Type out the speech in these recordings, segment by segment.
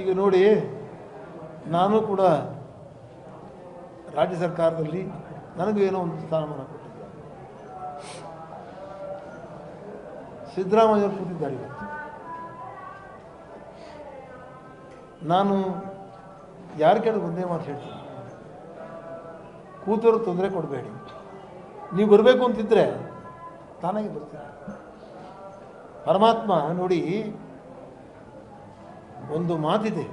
ಈಗ ನೋಡಿ, ನಾನು ಕೂಡ ರಾಜ್ಯ ಸರ್ಕಾರದಲ್ಲಿ ನನಗೂ ಏನೋ ಒಂದು ಸ್ಥಾನಮಾನ ಕೊಟ್ಟಿದ್ದಾರೆ. ಸಿದ್ದರಾಮಯ್ಯವರು ಕೂತಿದ್ದಾರೆ ಇವತ್ತು. ನಾನು ಯಾರ ಕೇಳಿದ್ರು ಒಂದೇ ಮಾತು ಹೇಳ್ತೀನಿ. ಕೂತರು ತೊಂದರೆ ಕೊಡಬೇಡಿ. ನೀವು ಬರಬೇಕು ಅಂತಿದ್ರೆ ತಾನಾಗಿ ಬರ್ತೀನಿ ಪರಮಾತ್ಮ ನೋಡಿ ಒಂದು ಮಾತಿದೆ.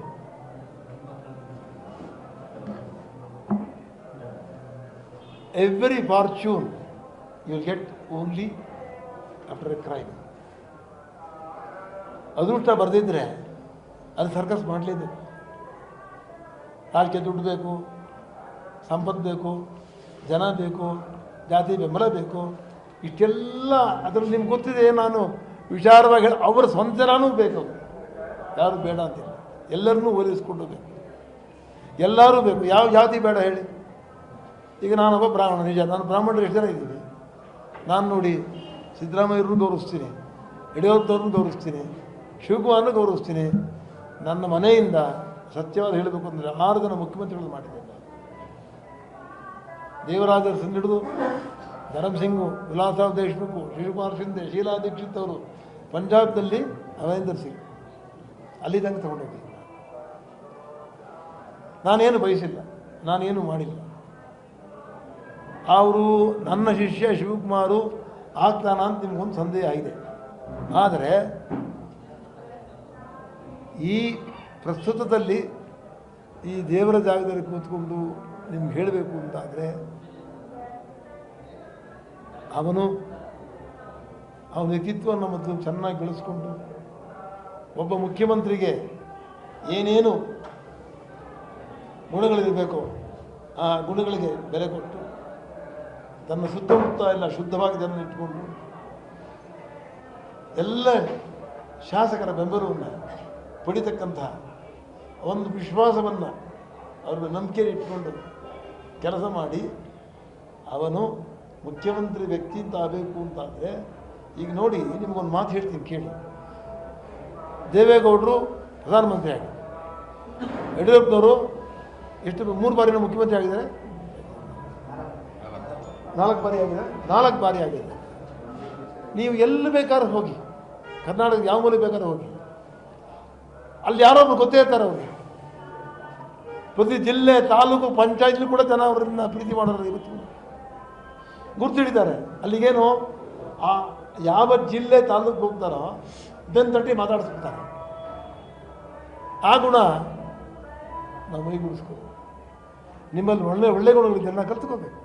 Every fortune you get only after a crime ಅದೃಷ್ಟ ಬರೆದಿದ್ರೆ ಅದು ಸರ್ಕಸ್ ಮಾಡಲಿದೆ. ರಾಜಕೀಯ ದುಡ್ಡು ಬೇಕು, ಸಂಪತ್ತು ಬೇಕು, ಜನ ಬೇಕು, ಜಾತಿ ಬೆಂಬಲ ಬೇಕು, ಇಷ್ಟೆಲ್ಲ ಅದರಲ್ಲಿ ನಿಮ್ಗೆ ಗೊತ್ತಿದೆ ನಾನು? ವಿಚಾರವಾಗಿ ಅವರ ಸ್ವಂತ ಬೇಕು. ಯಾರು ಬೇಡ ಅಂತಿಲ್ಲ ಎಲ್ಲರನ್ನೂ ಹೋಲಿಸ್ಕೊಂಡು ಬೇಕು ಎಲ್ಲರೂ ಬೇಕು. ಯಾವ ಜಾತಿ ಬೇಡ ಹೇಳಿ. ಈಗ ನಾನೊಬ್ಬ ಬ್ರಾಹ್ಮಣ, ನಿಜ. ನಾನು ಬ್ರಾಹ್ಮಣರು ಎಷ್ಟು ಜನ ಇದ್ದೀನಿ ನಾನು ನೋಡಿ ಸಿದ್ದರಾಮಯ್ಯರನ್ನು ಗೌರವಿಸ್ತೀನಿ ಯಡಿಯೂರಪ್ಪನವ್ರನ್ನ ಗೌರವಿಸ್ತೀನಿ, ಶಿವಕುಮಾರನ್ನು ಗೌರವಿಸ್ತೀನಿ. ನನ್ನ ಮನೆಯಿಂದ ಸತ್ಯವಾದ ಹೇಳಬೇಕು ಅಂದರೆ ಆರು ಜನ ಮುಖ್ಯಮಂತ್ರಿಗಳು ಮಾಡಿದ್ದೇನೆ. ದೇವರಾಜರ ದೇವರಾಜ ಸಿಂಗ್ ಹಿಡಿದು ಧರಮ್ ಸಿಂಗು ವಿಲಾಸಾವ್ ದೇಶ್ಮುಖು, ಶಿವಕುಮಾರ್ ಶಿಂದೆ ಶೀಲಾ ದೀಕ್ಷಿತ್ ಅವರು ಪಂಜಾಬ್ನಲ್ಲಿ ಅಮರೇಂದರ್ ಸಿಂಗ್. ಅಲ್ಲಿ ತನಕ ತಗೊಂಡೋಗಿ. ನಾನೇನು ಬಯಸಿಲ್ಲ, ನಾನೇನು ಮಾಡಿಲ್ಲ. ಅವರು ನನ್ನ ಶಿಷ್ಯ ಶಿವಕುಮಾರು ಆಗ್ತಾನ ಅಂತ ನಿಮಗೊಂದು ಸಂದೇಹ ಇದೆ. ಆದರೆ ಈ ಪ್ರಸ್ತುತದಲ್ಲಿ ಈ ದೇವರ ಜಾಗದಲ್ಲಿ ಕೂತ್ಕೊಂಡು ನಿಮ್ಗೆ ಹೇಳಬೇಕು ಅಂತಾದರೆ, ಅವನು, ಅವನ ವ್ಯಕ್ತಿತ್ವವನ್ನು ಮೊದಲು ಚೆನ್ನಾಗಿ ಬೆಳೆಸ್ಕೊಂಡು ಒಬ್ಬ ಮುಖ್ಯಮಂತ್ರಿಗೆ ಏನೇನು ಗುಣಗಳಿರಬೇಕು ಆ ಗುಣಗಳಿಗೆ ಬೆಲೆ ಕೊಟ್ಟು ತನ್ನ ಸುತ್ತಮುತ್ತ ಎಲ್ಲ ಶುದ್ಧವಾಗಿ ಜನ ಇಟ್ಕೊಂಡು ಎಲ್ಲ ಶಾಸಕರ ಬೆಂಬಲವನ್ನು ಪಡಿತಕ್ಕಂತಹ ಒಂದು ವಿಶ್ವಾಸವನ್ನು ಅವ್ರ ನಂಬಿಕೆ ಇಟ್ಕೊಂಡು ಕೆಲಸ ಮಾಡಿ ಅವನು ಮುಖ್ಯಮಂತ್ರಿ ವ್ಯಕ್ತಿ ಅಂತ ಆಗಬೇಕು ಅಂತಾದರೆ ಈಗ ನೋಡಿ ನಿಮಗೊಂದು ಮಾತು ಹೇಳ್ತೀನಿ ಕೇಳಿ. ದೇವೇಗೌಡರು ಪ್ರಧಾನಮಂತ್ರಿ ಆಗಿ. ಯಡಿಯೂರಪ್ಪನವರು ಎಷ್ಟು ಮೂರು ಬಾರಿನ ಮುಖ್ಯಮಂತ್ರಿ ಆಗಿದ್ದಾರೆ. ನಾಲ್ಕು ಬಾರಿ ಆಗಿದೆ. ನಾಲ್ಕು ಬಾರಿ ಆಗಿದೆ. ನೀವು ಎಲ್ಲಿ ಬೇಕಾದ್ರೂ ಹೋಗಿ, ಕರ್ನಾಟಕದ ಯಾವ ಮೂಲೆ ಬೇಕಾದ್ರೂ ಹೋಗಿ, ಅಲ್ಲಿ ಯಾರೋ ಒಬ್ರು ಗೊತ್ತೇ ಇರ್ತಾರೆ ಅವ್ರಿಗೆ. ಪ್ರತಿ ಜಿಲ್ಲೆ, ತಾಲೂಕು, ಪಂಚಾಯತ್ಲಿ ಕೂಡ ಜನ ಅವರನ್ನ ಪ್ರೀತಿ ಮಾಡೋರು ಇವತ್ತು. ಗುರ್ತಿಡಿದ್ದಾರೆ. ಅಲ್ಲಿಗೇನು ಆ ಯಾವ ಜಿಲ್ಲೆ, ತಾಲೂಕು ಹೋಗ್ತಾರೋ ಬೆನ್ ತಟ್ಟಿ ಮಾತಾಡಿಸ್ಬಿಡ್ತಾರೆ ಆ ಗುಣ ನಾವು ಮೈಗೂಡಿಸ್ಕೋ ನಿಮ್ಮಲ್ಲಿ ಒಳ್ಳೆ ಒಳ್ಳೆ ಗುಣಗಳಿದ್ದೆಲ್ಲ ಕಲ್ತ್ಕೋಬೇಕು.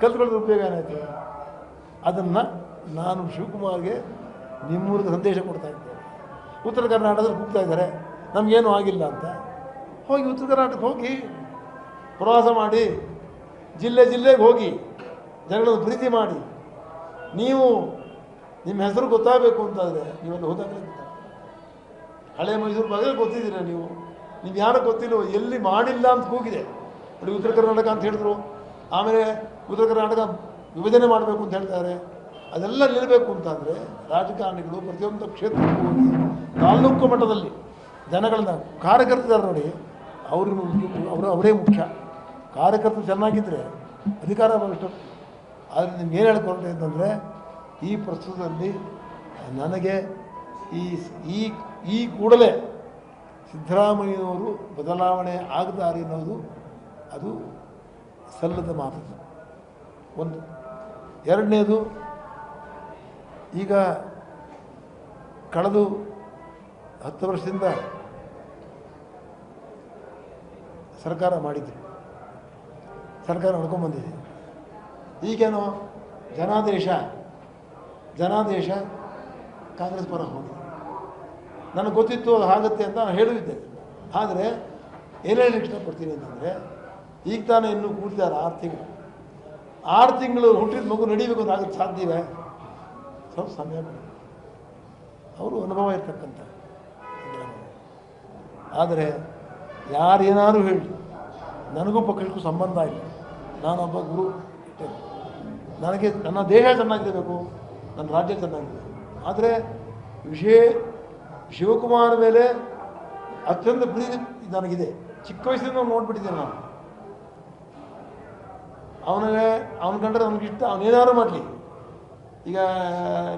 ಕಲ್ತ್ಕೊಳ್ಳೋದ್ರ ಉಪಯೋಗ ಏನಾಯ್ತು? ಅದನ್ನು ನಾನು ಶಿವಕುಮಾರ್ಗೆ ನಿಮ್ಮೂರದ ಸಂದೇಶ ಕೊಡ್ತಾ ಇದ್ದೇನೆ. ಉತ್ತರ ಕರ್ನಾಟಕದಲ್ಲಿ ಕೂಗ್ತಾ ಇದ್ದಾರೆ. ನಮಗೇನು ಆಗಿಲ್ಲ ಅಂತ ಹೋಗಿ ಉತ್ತರ ಕರ್ನಾಟಕಕ್ಕೆ ಹೋಗಿ ಪ್ರವಾಸ ಮಾಡಿ, ಜಿಲ್ಲೆ ಜಿಲ್ಲೆಗೆ ಹೋಗಿ ಜನಗಳನ್ನು ಪ್ರೀತಿ ಮಾಡಿ, ನೀವು ನಿಮ್ಮ ಹೆಸರು ಗೊತ್ತಾಗಬೇಕು ಅಂತಾದರೆ ನೀವೆಲ್ಲ ಹೋದಾಗಲೇ ಹಳೆ ಮೈಸೂರು ಬಗ್ಗೆ ಗೊತ್ತಿದ್ದೀರ ನೀವು? ನೀವು ಯಾರು ಗೊತ್ತಿಲ್ಲ ಎಲ್ಲಿ ಮಾಡಿಲ್ಲ ಅಂತ ಕೂಗಿದೆ. ಅಲ್ಲಿ ಉತ್ತರ ಕರ್ನಾಟಕ ಅಂತ ಹೇಳಿದ್ರು. ಆಮೇಲೆ ಉತ್ತರ ಕರ್ನಾಟಕ ವಿಭಜನೆ ಮಾಡಬೇಕು ಅಂತ ಹೇಳ್ತಾರೆ. ಅದೆಲ್ಲ ನಿಲ್ಲಬೇಕು ಅಂತಂದರೆ ರಾಜಕಾರಣಿಗಳು ಪ್ರತಿಯೊಂದು ಕ್ಷೇತ್ರಕ್ಕೂ ಹೋಗಿ ತಾಲ್ಲೂಕು ಮಟ್ಟದಲ್ಲಿ ಜನಗಳನ್ನ, ಕಾರ್ಯಕರ್ತರ ನೋಡಿ ಅವ್ರ ಅವರು, ಅವರೇ ಮುಖ್ಯ. ಕಾರ್ಯಕರ್ತರು ಚೆನ್ನಾಗಿದ್ದರೆ ಅಧಿಕಾರ ಬರೋಷ್ಟು ಆದರೆ ನಿಮ್ಗೆ ಏನು ಹೇಳ್ಕೊಳ್ತೆ ಅಂತಂದರೆ ಈ ಪ್ರಸ್ತುತದಲ್ಲಿ ನನಗೆ ಈ ಈ ಈ ಕೂಡಲೇ ಸಿದ್ದರಾಮಯ್ಯನವರು ಬದಲಾವಣೆ ಆಗದಾರೆ ಅನ್ನೋದು ಅದು ಸಲ್ಲದ ಮಾತು. ಒಂದು, ಎರಡನೇದು, ಈಗ ಕಳೆದು ಹತ್ತು ವರ್ಷದಿಂದ ಸರ್ಕಾರ ಮಾಡಿದ್ರು. ಸರ್ಕಾರ ನಡ್ಕೊಂಡ್ಬಂದಿದೆ ಈಗೇನು ಜನಾದೇಶ ಜನಾದೇಶ ಕಾಂಗ್ರೆಸ್ ಪರ ಹೋಗಿದೆ ನನಗೆ ಗೊತ್ತಿತ್ತು ಅದು ಆಗುತ್ತೆ ಅಂತ ನಾನು ಹೇಳಿದ್ದೆ ಆದರೆ ಏನು ಹೇಳಿ ಇಷ್ಟಪಡ್ತೀನಿ ಅಂತಂದರೆ, ಈಗ ತಾನೇ ಇನ್ನೂ ಕೂಡ್ತಾರೆ ಆರು ತಿಂಗಳು. ಆರು ತಿಂಗಳು ಹುಟ್ಟಿದ ಮಗು ನಡಿಬೇಕು ಅಂತ ಆಗಕ್ಕೆ ಸಾಧ್ಯವೇ ಸ್ವಲ್ಪ ಸಮಯ ಅವರು ಅನುಭವ ಇರ್ತಕ್ಕಂಥ ಆದರೆ ಯಾರೇನಾದ್ರು ಹೇಳಿ, ನನಗೂ ಪಕ್ಷಕ್ಕೂ ಸಂಬಂಧ ಇಲ್ಲ. ನಾನೊಬ್ಬ ಗುರು. ನನಗೆ ನನ್ನ ದೇಹ ಚೆನ್ನಾಗಿರಬೇಕು. ನನ್ನ ರಾಜ್ಯ ಚೆನ್ನಾಗಿದೆ ಆದರೆ ವಿಷಯ ಶಿವಕುಮಾರ್ ಮೇಲೆ ಅತ್ಯಂತ ಪ್ರೀತಿ ನನಗಿದೆ. ಚಿಕ್ಕ ವಯಸ್ಸಿಂದ ನೋಡ್ಬಿಟ್ಟಿದ್ದೇನೆ ನಾನು. ಅವನಿಗೆ ಅವನ ಕಂಡ್ರೆ ನನಗೆ ಇಷ್ಟ ಅವನೇನಾದ್ರು ಮಾಡಲಿ. ಈಗ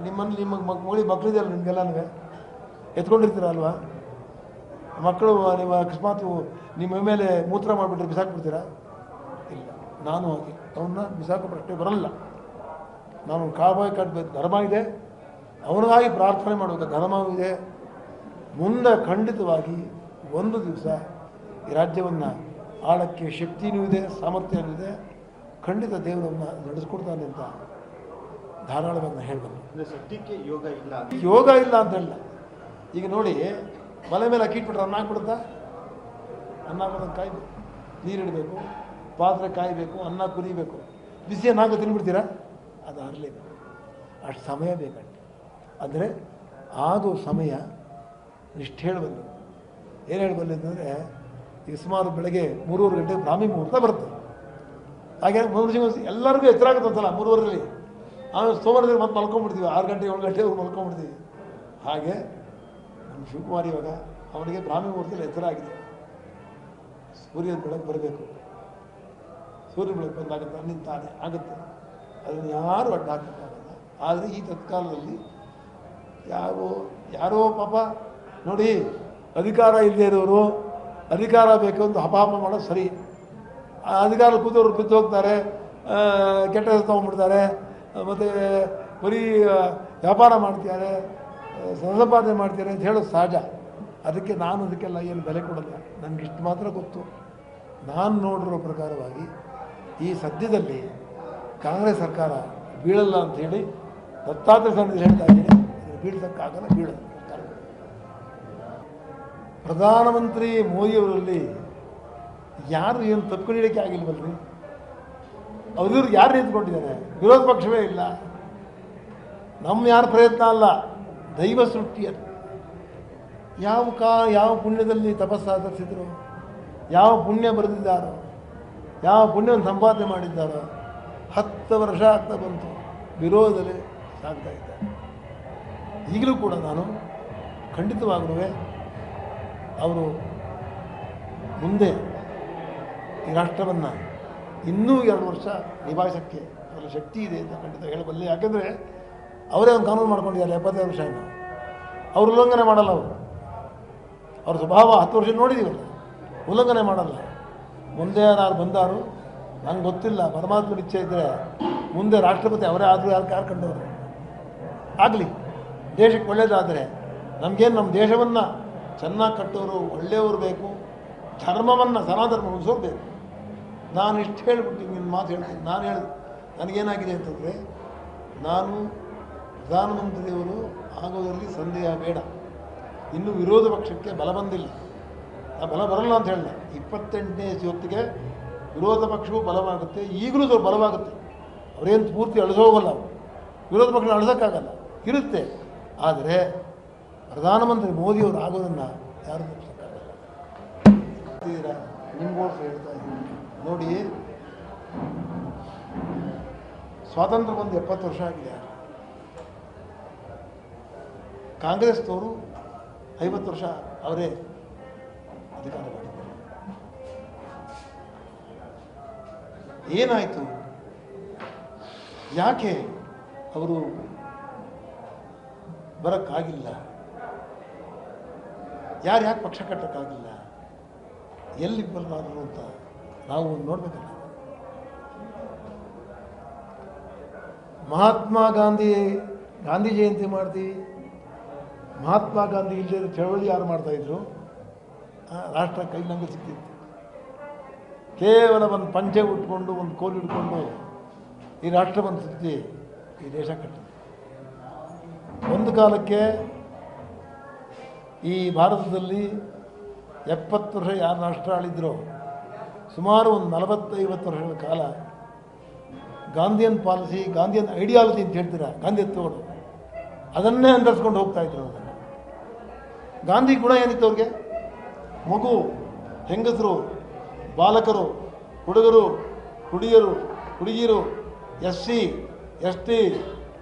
ನಿಮ್ಮನ್ನು ನಿಮ್ಮ ಮಗಳಿಗೆ ಮಕ್ಕಳಿದೆಯಲ್ಲ ನನಗೆ ಎತ್ಕೊಂಡಿರ್ತೀರ ಅಲ್ವಾ ಮಕ್ಕಳು ನಿಮ್ಮ ಅಕಸ್ಮಾತ್ ನಿಮ್ಮ ಮೇಲೆ ಮೂತ್ರ ಮಾಡಿಬಿಟ್ರೆ ಬಿಸಾಕ್ಬಿಡ್ತೀರಾ? ಇಲ್ಲ. ನಾನು ಹಾಗೆ. ಅವನ್ನ ಬಿಸಾಕೋ ಪ್ರಶ್ನೆ ಬರಲ್ಲ. ನಾನು ಕಾಬಾಯಿ ಕಟ್ಟಬೇಕು ಧರ್ಮ ಇದೆ. ಅವನಿಗಾಗಿ ಪ್ರಾರ್ಥನೆ ಮಾಡಬೇಕು ಧರ್ಮವಿದೆ ಮುಂದೆ ಖಂಡಿತವಾಗಿ ಒಂದು ದಿವಸ ಈ ರಾಜ್ಯವನ್ನು ಆಳಕ್ಕೆ ಶಕ್ತಿನೂ ಇದೆ ಸಾಮರ್ಥ್ಯನೂ ಇದೆ. ಖಂಡಿತ ದೇವರನ್ನು ನಡೆಸ್ಕೊಡ್ತಾನೆ ಅಂತ ಧಾರಾಳವಾಗಿ ಹೇಳಬಲ್ಲ. ಸದ್ಯಕ್ಕೆ ಯೋಗ ಇಲ್ಲ. ಯೋಗ ಇಲ್ಲ ಅಂತ ಹೇಳಿಲ್ಲ. ಈಗ ನೋಡಿ ಮಲೆ ಮೇಲೆ ಅಕ್ಕಿಟ್ಬಿಟ್ರೆ ಅನ್ನ ಹಾಕ್ಬಿಡುತ್ತಾ ಅನ್ನ ಹಾಕೋದನ್ನು ಕಾಯ್ಬೇಕು. ನೀರಿಡಬೇಕು ಪಾತ್ರೆ ಕಾಯಬೇಕು ಅನ್ನ ಕುದಿಬೇಕು. ಬಿಸಿ ಅನ್ನ ಹಾಕೋ ತಿನ್ಬಿಡ್ತೀರಾ? ಅದು ಆಗಲೇಬೇಕು ಅಷ್ಟು ಸಮಯ ಬೇಕಂತೆ. ಅಂದರೆ ಆದು ಸಮಯ ಇಷ್ಟು ಹೇಳಬಲ್ಲ ಏನು ಹೇಳಬಲ್ಲಿದ್ದು ಅಂದರೆ ಈಗ ಸುಮಾರು ಬೆಳಗ್ಗೆ ಮೂರುವರೆ ಗಂಟೆ ಬ್ರಾಹ್ಮಿ ಮುಹೂರ್ತ ಬರುತ್ತೆ. ಹಾಗೆ ಮೂರು ದಿವಸ ಎಲ್ಲರಿಗೂ ಎಚ್ಚರ ಆಗುತ್ತೆ ಒಂದ್ಸಲ ಮೂರುವರೆಯಲ್ಲಿ. ಆಮೇಲೆ ಸೋಮವಾರದಲ್ಲಿ ಮತ್ತೆ ಮಲ್ಕೊಂಡ್ಬಿಡ್ತೀವಿ ಆರು ಗಂಟೆ, ಏಳು ಗಂಟೆವರೆಗೂ ಮಲ್ಕೊಂಡ್ಬಿಡ್ತೀವಿ ಹಾಗೆ ನಮ್ಮ ಶಿವಕುಮಾರ್ ಇವಾಗ ಅವನಿಗೆ ಬ್ರಾಹ್ಮಿ ಮುಹೂರ್ತದಲ್ಲಿ ಎಚ್ಚರ ಆಗಿದೆ. ಸೂರ್ಯನ ಬೆಳಕು ಬರಬೇಕು. ಸೂರ್ಯ ಬೆಳಕು ಬಂದಾಗ ನಿಂತಾನೆ ತಾನೇ ಆಗುತ್ತೆ. ಅದನ್ನು ಯಾರು ಅಡ್ಡ ಹಾಕೋಕ್ಕಾಗಲ್ಲ ಆದರೆ ಈ ತತ್ಕಾಲದಲ್ಲಿ ಯಾರೋ ಯಾರೋ ಪಾಪ, ನೋಡಿ, ಅಧಿಕಾರ ಇಲ್ಲದೇ ಇರೋರು, ಅಧಿಕಾರ ಬೇಕು ಅಂತ ಹಪಾಪ ಮಾಡೋದು ಸರಿ. ಅಧಿಕಾರ ಕೂತವ್ರು ಬಿದ್ದು ಹೋಗ್ತಾರೆ ಕೆಟ್ಟ ತೊಗೊಂಡ್ಬಿಡ್ತಾರೆ ಮತ್ತು ಬರೀ ವ್ಯಾಪಾರ ಮಾಡ್ತಿದ್ದಾರೆ ಸಂಪಾದನೆ ಮಾಡ್ತಾರೆ ಅಂತ ಹೇಳೋದು ಸಹಜ. ಅದಕ್ಕೆ ನಾನು ಅದಕ್ಕೆಲ್ಲ ಏನು ಬೆಲೆ ಕೊಡಲ್ಲ. ನನಗೆ ಇಷ್ಟು ಮಾತ್ರ ಗೊತ್ತು. ನಾನು ನೋಡಿರೋ ಪ್ರಕಾರವಾಗಿ ಈ ಸದ್ಯದಲ್ಲಿ ಕಾಂಗ್ರೆಸ್ ಸರ್ಕಾರ ಬೀಳಲ್ಲ ಅಂತ ಹೇಳಿ ದತ್ತಾತ್ರೇಯ ಸನ್ನಿಧಿ ಹೇಳ್ತಾ ಇದ್ದೀನಿ, ಇದು ಬೀಳ್ಸಕ್ಕಾಗಲ್ಲ ಬೀಳಲ್ಲ. ಪ್ರಧಾನಮಂತ್ರಿ ಮೋದಿಯವರಲ್ಲಿ ಯಾರು ಏನು ತಪ್ಪಿಕೊಳ್ಳಿಕ್ಕೆ ಆಗಿಲ್ವಲ್ರಿ ಅವ್ರು ಯಾರು ನಿಂತ್ಕೊಂಡಿದ್ದಾರೆ? ವಿರೋಧ ಪಕ್ಷವೇ ಇಲ್ಲ. ನಮ್ಮ ಯಾರು ಪ್ರಯತ್ನ ಅಲ್ಲ. ದೈವ ಸೃಷ್ಟಿಯಲ್ಲಿ ಯಾವ ಕಾ, ಯಾವ ಪುಣ್ಯದಲ್ಲಿ ತಪಸ್ಸು ಆಚರಿಸಿದ್ರು? ಯಾವ ಪುಣ್ಯ ಬರೆದಿದ್ದಾರೋ? ಯಾವ ಪುಣ್ಯವನ್ನು ಸಂಪಾದನೆ ಮಾಡಿದ್ದಾರೋ? ಹತ್ತು ವರ್ಷ ಆಗ್ತಾ ಬಂತು. ವಿರೋಧದಲ್ಲಿ ಸಾಗ್ತಾ ಇದ್ದಾರೆ ಈಗಲೂ ಕೂಡ ನಾನು ಖಂಡಿತವಾಗಲೂ ಅವರು ಮುಂದೆ ಈ ರಾಷ್ಟ್ರವನ್ನು ಇನ್ನೂ ಎರಡು ವರ್ಷ ನಿಭಾಯಿಸೋಕ್ಕೆ ಅದರ ಶಕ್ತಿ ಇದೆ ಅಂತ ಖಂಡಿತ ಹೇಳಬಲ್ಲೆ. ಯಾಕೆಂದರೆ ಅವರೇ ಒಂದು ಕಾನೂನು ಮಾಡ್ಕೊಂಡಿದ್ದಾರೆ ಎಪ್ಪತ್ತೈದು ವರ್ಷ ಅವ್ರು ಉಲ್ಲಂಘನೆ ಮಾಡಲ್ಲ ಅವರು. ಅವ್ರ ಸ್ವಭಾವ ಹತ್ತು ವರ್ಷ ನೋಡಿದ್ದೀವಲ್ಲ ಉಲ್ಲಂಘನೆ ಮಾಡಲ್ಲ. ಮುಂದೆ ಯಾರು ಬಂದಾರು. ನಂಗೆ ಗೊತ್ತಿಲ್ಲ ಪರಮಾತ್ಮನ ಇಚ್ಛೆ ಇದ್ದರೆ ಮುಂದೆ ರಾಷ್ಟ್ರಪತಿ ಅವರೇ ಆದರೂ ಯಾರು ಯಾರು ಕಂಡವರು ಆಗಲಿ, ದೇಶಕ್ಕೆ ಒಳ್ಳೆಯದಾದರೆ ನಮಗೇನು ನಮ್ಮ ದೇಶವನ್ನು ಚೆನ್ನಾಗಿ ಕಟ್ಟೋರು, ಒಳ್ಳೆಯವರು ಬೇಕು, ಧರ್ಮವನ್ನು ಸನಾಧರ್ಮ ಉಳಿಸೋರು ಬೇಕು. ನಾನು ಇಷ್ಟು ಹೇಳ್ಬಿಟ್ಟು ನಿನ್ನ ಮಾತು ಹೇಳ್ತೀನಿ. ನಾನು ಹೇಳಿದೆ, ನನಗೇನಾಗಿದೆ ಅಂತಂದರೆ, ನಾನು ಪ್ರಧಾನಮಂತ್ರಿಯವರು ಆಗೋದರಲ್ಲಿ ಸಂದೇಹ ಬೇಡ. ಇನ್ನೂ ವಿರೋಧ ಪಕ್ಷಕ್ಕೆ ಬಲ ಬಂದಿಲ್ಲ. ಆ ಬಲ ಬರಲ್ಲ ಅಂತ ಹೇಳಿದೆ. ಇಪ್ಪತ್ತೆಂಟನೇ ಹೊತ್ತಿಗೆ ವಿರೋಧ ಪಕ್ಷವೂ ಬಲವಾಗುತ್ತೆ, ಈಗಲೂ ಸ್ವಲ್ಪ ಬಲವಾಗುತ್ತೆ. ಅವರೇನು ಪೂರ್ತಿ ಅಳಿಸೋಗಲ್ಲ ಅವರು. ವಿರೋಧ ಪಕ್ಷ ಅಳಿಸೋಕ್ಕಾಗಲ್ಲ, ಇರುತ್ತೆ. ಆದರೆ ಪ್ರಧಾನಮಂತ್ರಿ ಮೋದಿಯವರು ಆಗೋದನ್ನು ಯಾರು ತಪ್ಪಿಸೋಕ್ಕಾಗಲ್ಲ ನಿಮ್ಗೋಸ್ ಹೇಳ್ತಾ ಇದ್ದೀನಿ. ನೋಡಿ, ಸ್ವಾತಂತ್ರ್ಯ ಬಂದು ಎಪ್ಪತ್ತು ವರ್ಷ ಆಗಿದೆ. ಕಾಂಗ್ರೆಸ್ನವರು ಐವತ್ತು ವರ್ಷ ಅವರೇ ಅಧಿಕಾರ ಏನಾಯಿತು? ಯಾಕೆ ಅವರು ಬರೋಕ್ಕಾಗಿಲ್ಲ? ಯಾರು ಯಾಕೆ ಪಕ್ಷ ಕಟ್ಟೋಕ್ಕಾಗಿಲ್ಲ? ಎಲ್ಲಿ ಬರಲಾರರು ಅಂತ ನಾವು ನೋಡ್ಬೇಕಲ್ಲ. ಮಹಾತ್ಮ ಗಾಂಧಿ ಗಾಂಧಿ ಜಯಂತಿ ಮಾಡ್ತೀವಿ ಮಹಾತ್ಮ ಗಾಂಧಿ ಇಲ್ಲದೆ ಚಳವಳಿ ಯಾರು ಮಾಡ್ತಾಯಿದ್ರು ರಾಷ್ಟ್ರ ಕೈ ನಂಗೆ ಸಿಕ್ತಿತ್ತು. ಕೇವಲ ಒಂದು ಪಂಚೆ ಉಟ್ಕೊಂಡು, ಒಂದು ಕೋಲು ಹಿಡ್ಕೊಂಡು ಈ ರಾಷ್ಟ್ರವನ್ನು ಸುತ್ತಿ ಈ ದೇಶ ಕಟ್ಟಿದೆ. ಒಂದು ಕಾಲಕ್ಕೆ ಈ ಭಾರತದಲ್ಲಿ ಎಪ್ಪತ್ತು ವರ್ಷ ಯಾರು ರಾಷ್ಟ್ರ ಆಳಿದ್ರೋ? ಸುಮಾರು ಒಂದು ನಲವತ್ತೈವತ್ತು ವರ್ಷಗಳ ಕಾಲ ಗಾಂಧಿಯನ್ ಪಾಲಿಸಿ, ಗಾಂಧಿಯನ್ ಐಡಿಯಾಲಜಿ ಅಂತ ಹೇಳ್ತೀರಾ? ಗಾಂಧಿಯತ್ವಗಳು ಅದನ್ನೇ ಅಂದರ್ಸ್ಕೊಂಡು ಹೋಗ್ತಾ ಇದ್ರು ಅದನ್ನು ಗಾಂಧಿ ಗುಣ ಏನಿತ್ತು ಅವ್ರಿಗೆ? ಮಗು, ಹೆಂಗಸರು ಬಾಲಕರು, ಹುಡುಗರು ಹುಡುಗಿಯರು ಹುಡುಗಿಯರು, ಎಸ್ ಸಿ, ಎಸ್ ಟಿ,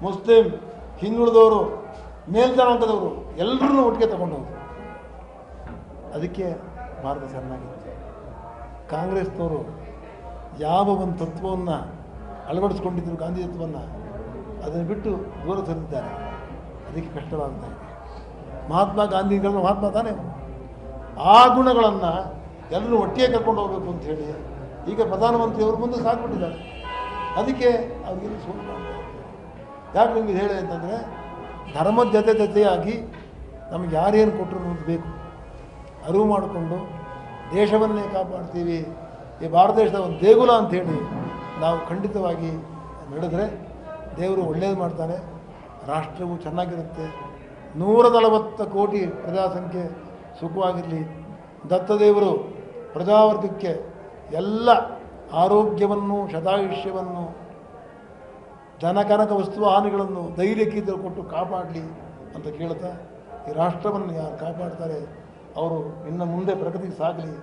ಮುಸ್ಲಿಂ, ಹಿಂದುಳಿದವರು, ಮೇಲ್ಜನಾಂಗದವರು ಎಲ್ಲರನ್ನೂ ಒಟ್ಟಿಗೆ ತಗೊಂಡು ಹೋದ್ರು ಅದಕ್ಕೆ ಭಾರತ ಚೆನ್ನಾಗಿತ್ತು ಕಾಂಗ್ರೆಸ್ನವರು ಯಾವ ಒಂದು ತತ್ವವನ್ನು ಅಳವಡಿಸ್ಕೊಂಡಿದ್ದರು ಗಾಂಧಿ ತತ್ವವನ್ನು, ಅದನ್ನು ಬಿಟ್ಟು ದೂರ ಸರಿದಿದ್ದಾರೆ. ಅದಕ್ಕೆ ಕಷ್ಟವಾಗ್ತಾ ಇದೆ. ಮಹಾತ್ಮ ಗಾಂಧಿಗಳನ್ನ ಮಹಾತ್ಮ ತಾನೇ. ಆ ಗುಣಗಳನ್ನು ಎಲ್ಲರೂ ಒಟ್ಟಿಗೆ ಕರ್ಕೊಂಡು ಹೋಗಬೇಕು ಅಂತ ಹೇಳಿ ಈಗ ಪ್ರಧಾನಮಂತ್ರಿಯವರು ಮುಂದೆ ಸಾಕ್ಬಿಟ್ಟಿದ್ದಾರೆ. ಅದಕ್ಕೆ ಅವ್ರಿಗೆ ಸುಮ್ಮನೆ ಯಾಕೆ ನಿಮಗೆ ಹೇಳಿ ಅಂತಂದರೆ ಧರ್ಮದ ಜೊತೆ ಜೊತೆಯಾಗಿ ನಮಗೆ ಯಾರೇನು ಕೊಟ್ಟರು ಬೇಕು. ಅರಿವು ಮಾಡಿಕೊಂಡು ದೇಶವನ್ನೇ ಕಾಪಾಡ್ತೀವಿ. ಈ ಭಾರತ ದೇಶದ ಒಂದು ದೇಗುಲ ಅಂಥೇಳಿ ನಾವು ಖಂಡಿತವಾಗಿ ನಡೆದರೆ ದೇವರು ಒಳ್ಳೇದು ಮಾಡ್ತಾನೆ. ರಾಷ್ಟ್ರವು ಚೆನ್ನಾಗಿರುತ್ತೆ. ನೂರ ನಲವತ್ತು ಕೋಟಿ ಪ್ರಜಾಸಂಖ್ಯೆ ಸುಖವಾಗಿರಲಿ. ದತ್ತದೇವರು ಪ್ರಜಾವರ್ಗಕ್ಕೆ ಎಲ್ಲ ಆರೋಗ್ಯವನ್ನು, ಶತಾಯುಷ್ಯವನ್ನು, ಜನಕನಕ ವಸ್ತು ಧೈರ್ಯಕ್ಕೆ ಕೊಟ್ಟು ಕಾಪಾಡಲಿ ಅಂತ ಕೇಳ್ತಾ ಈ ರಾಷ್ಟ್ರವನ್ನು ಯಾರು ಕಾಪಾಡ್ತಾರೆ, ಅವರು ಇನ್ನು ಮುಂದೆ ಪ್ರಗತಿಗೆ ಸಾಗಲಿ,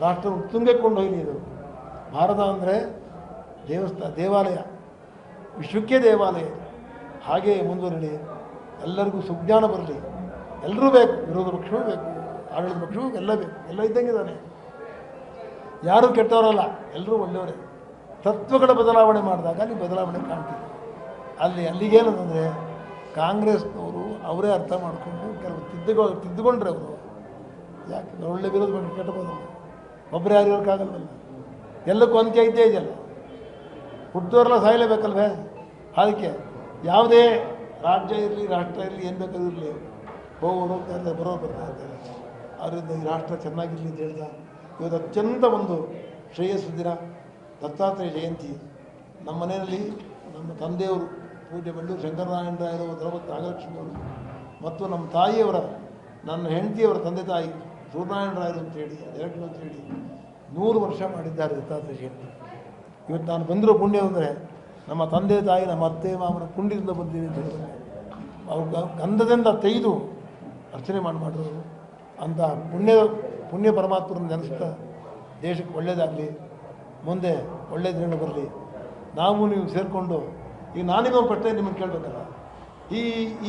ರಾಷ್ಟ್ರವನ್ನು ತುಂಗಕ್ಕೆ ಹೋಗಲಿ ಇದು. ಭಾರತ ಅಂದರೆ ದೇವಸ್ಥಾನ ದೇವಾಲಯ, ವಿಶ್ವಕ್ಕೆ ದೇವಾಲಯ. ಹಾಗೆ ಮುಂದುವರಲಿ, ಎಲ್ಲರಿಗೂ ಸುಜ್ಞಾನ ಬರಲಿ, ಎಲ್ಲರೂ ಬೇಕು, ವಿರೋಧ ಪಕ್ಷವೂ ಬೇಕು. ಆಡಳಿತ ಪಕ್ಷವು ಎಲ್ಲ ಬೇಕು ಎಲ್ಲ ಇದ್ದಂಗಿದ್ದಾನೆ ಯಾರೂ ಕೆಟ್ಟವರಲ್ಲ ಎಲ್ಲರೂ ಒಳ್ಳೆಯವರೇ. ತತ್ವಗಳ ಬದಲಾವಣೆ ಮಾಡಿದಾಗ ಅಲ್ಲಿ ಬದಲಾವಣೆ ಕಾಣ್ತೀವಿ ಅಲ್ಲಿ ಅಲ್ಲಿಗೇನಂತಂದರೆ ಕಾಂಗ್ರೆಸ್ನವರು ಅವರೇ ಅರ್ಥ ಮಾಡಿಕೊಂಡು ಕೆಲವು ತಿದ್ದುಗೊ ತಿದ್ದುಕೊಂಡ್ರೆ ಅವರು. ಯಾಕೆ? ಒಳ್ಳೆ ವಿರೋಧ ಮಾಡಿ ಕೆಟ್ಟಬೋದಲ್ಲ ಒಬ್ಬರು ಯಾರು ಇರೋಕ್ಕಾಗಲ್ವಲ್ಲ ಎಲ್ಲಕ್ಕೂ ಅಂತ್ಯ ಇದ್ದೇ ಇದೆಯಲ್ಲ. ಹುಟ್ಟಿದವರೆಲ್ಲ ಸಾಯಲೇಬೇಕಲ್ವೇ? ಅದಕ್ಕೆ ಯಾವುದೇ ರಾಜ್ಯ ಇರಲಿ, ರಾಷ್ಟ್ರ ಇರಲಿ, ಏನು ಬೇಕಾದ್ರೂ ಇರಲಿ. ಹೋಗೋರು ಹೋಗ್ತಾ ಬರೋರು ಬರ್ತಾ ಇರ್ತಾರೆ. ಆದ್ದರಿಂದ ಈ ರಾಷ್ಟ್ರ ಚೆನ್ನಾಗಿರಲಿ ಅಂತ ಹೇಳಿದ. ಇವತ್ತು ಅತ್ಯಂತ ಒಂದು ಶ್ರೇಯಸ್ಸು ದಿನ. ದತ್ತಾತ್ರೇಯ ಜಯಂತಿ. ನಮ್ಮ ಮನೆಯಲ್ಲಿ ನಮ್ಮ ತಂದೆಯವರು ಪೂಜ್ಯ ಶಂಕರನಾರಾಯಣ ಶಂಕರನಾರಾಯಣರಾಯರು ದ್ರೌಪದಿ ನಾಗಲಕ್ಷ್ಮಿಯವರು ಮತ್ತು ನಮ್ಮ ತಾಯಿಯವರ, ನನ್ನ ಹೆಂಡತಿಯವರ ತಂದೆ ತಾಯಿ ಸೂರ್ಯನಾರಾಯಣರಾಯರು ಅಂತೇಳಿ ಡೈರೆಕ್ಟರ್ ಅಂತೇಳಿ ನೂರು ವರ್ಷ ಮಾಡಿದ್ದಾರೆ ದತ್ತಾತ್ರೇಯ ಜಯಂತಿ. ಇವತ್ತು ನಾನು ಬಂದಿರೋ ಪುಣ್ಯ ಅಂದರೆ ನಮ್ಮ ತಂದೆ ತಾಯಿ, ನಮ್ಮ ಅತ್ತೆ ಮಾಮನ ಪುಣ್ಯದಿಂದ ಬಂದಿದ್ದೀನಿ ಅಂತ ಹೇಳಿದ್ರೆ ಅವ್ರು ಗಂಧದಿಂದ ತೆಗೆದು ಅರ್ಚನೆ ಮಾಡಿ ಮಾಡಿರೋರು. ಅಂತ ಪುಣ್ಯ ಪುಣ್ಯ ಪರಮಾತ್ಮರನ್ನು ನೆನೆಸ್ತಾ ದೇಶಕ್ಕೆ ಒಳ್ಳೇದಾಗಲಿ ಮುಂದೆ ಒಳ್ಳೆಯ ದಿನಗಳು ಬರಲಿ. ನಾವು ನೀವು ಸೇರಿಕೊಂಡು ಈಗ ನಾನಿಗೊಂದು ಪ್ರಶ್ನೆ ನಿಮ್ಮನ್ನು ಕೇಳಬೇಕಲ್ಲ. ಈ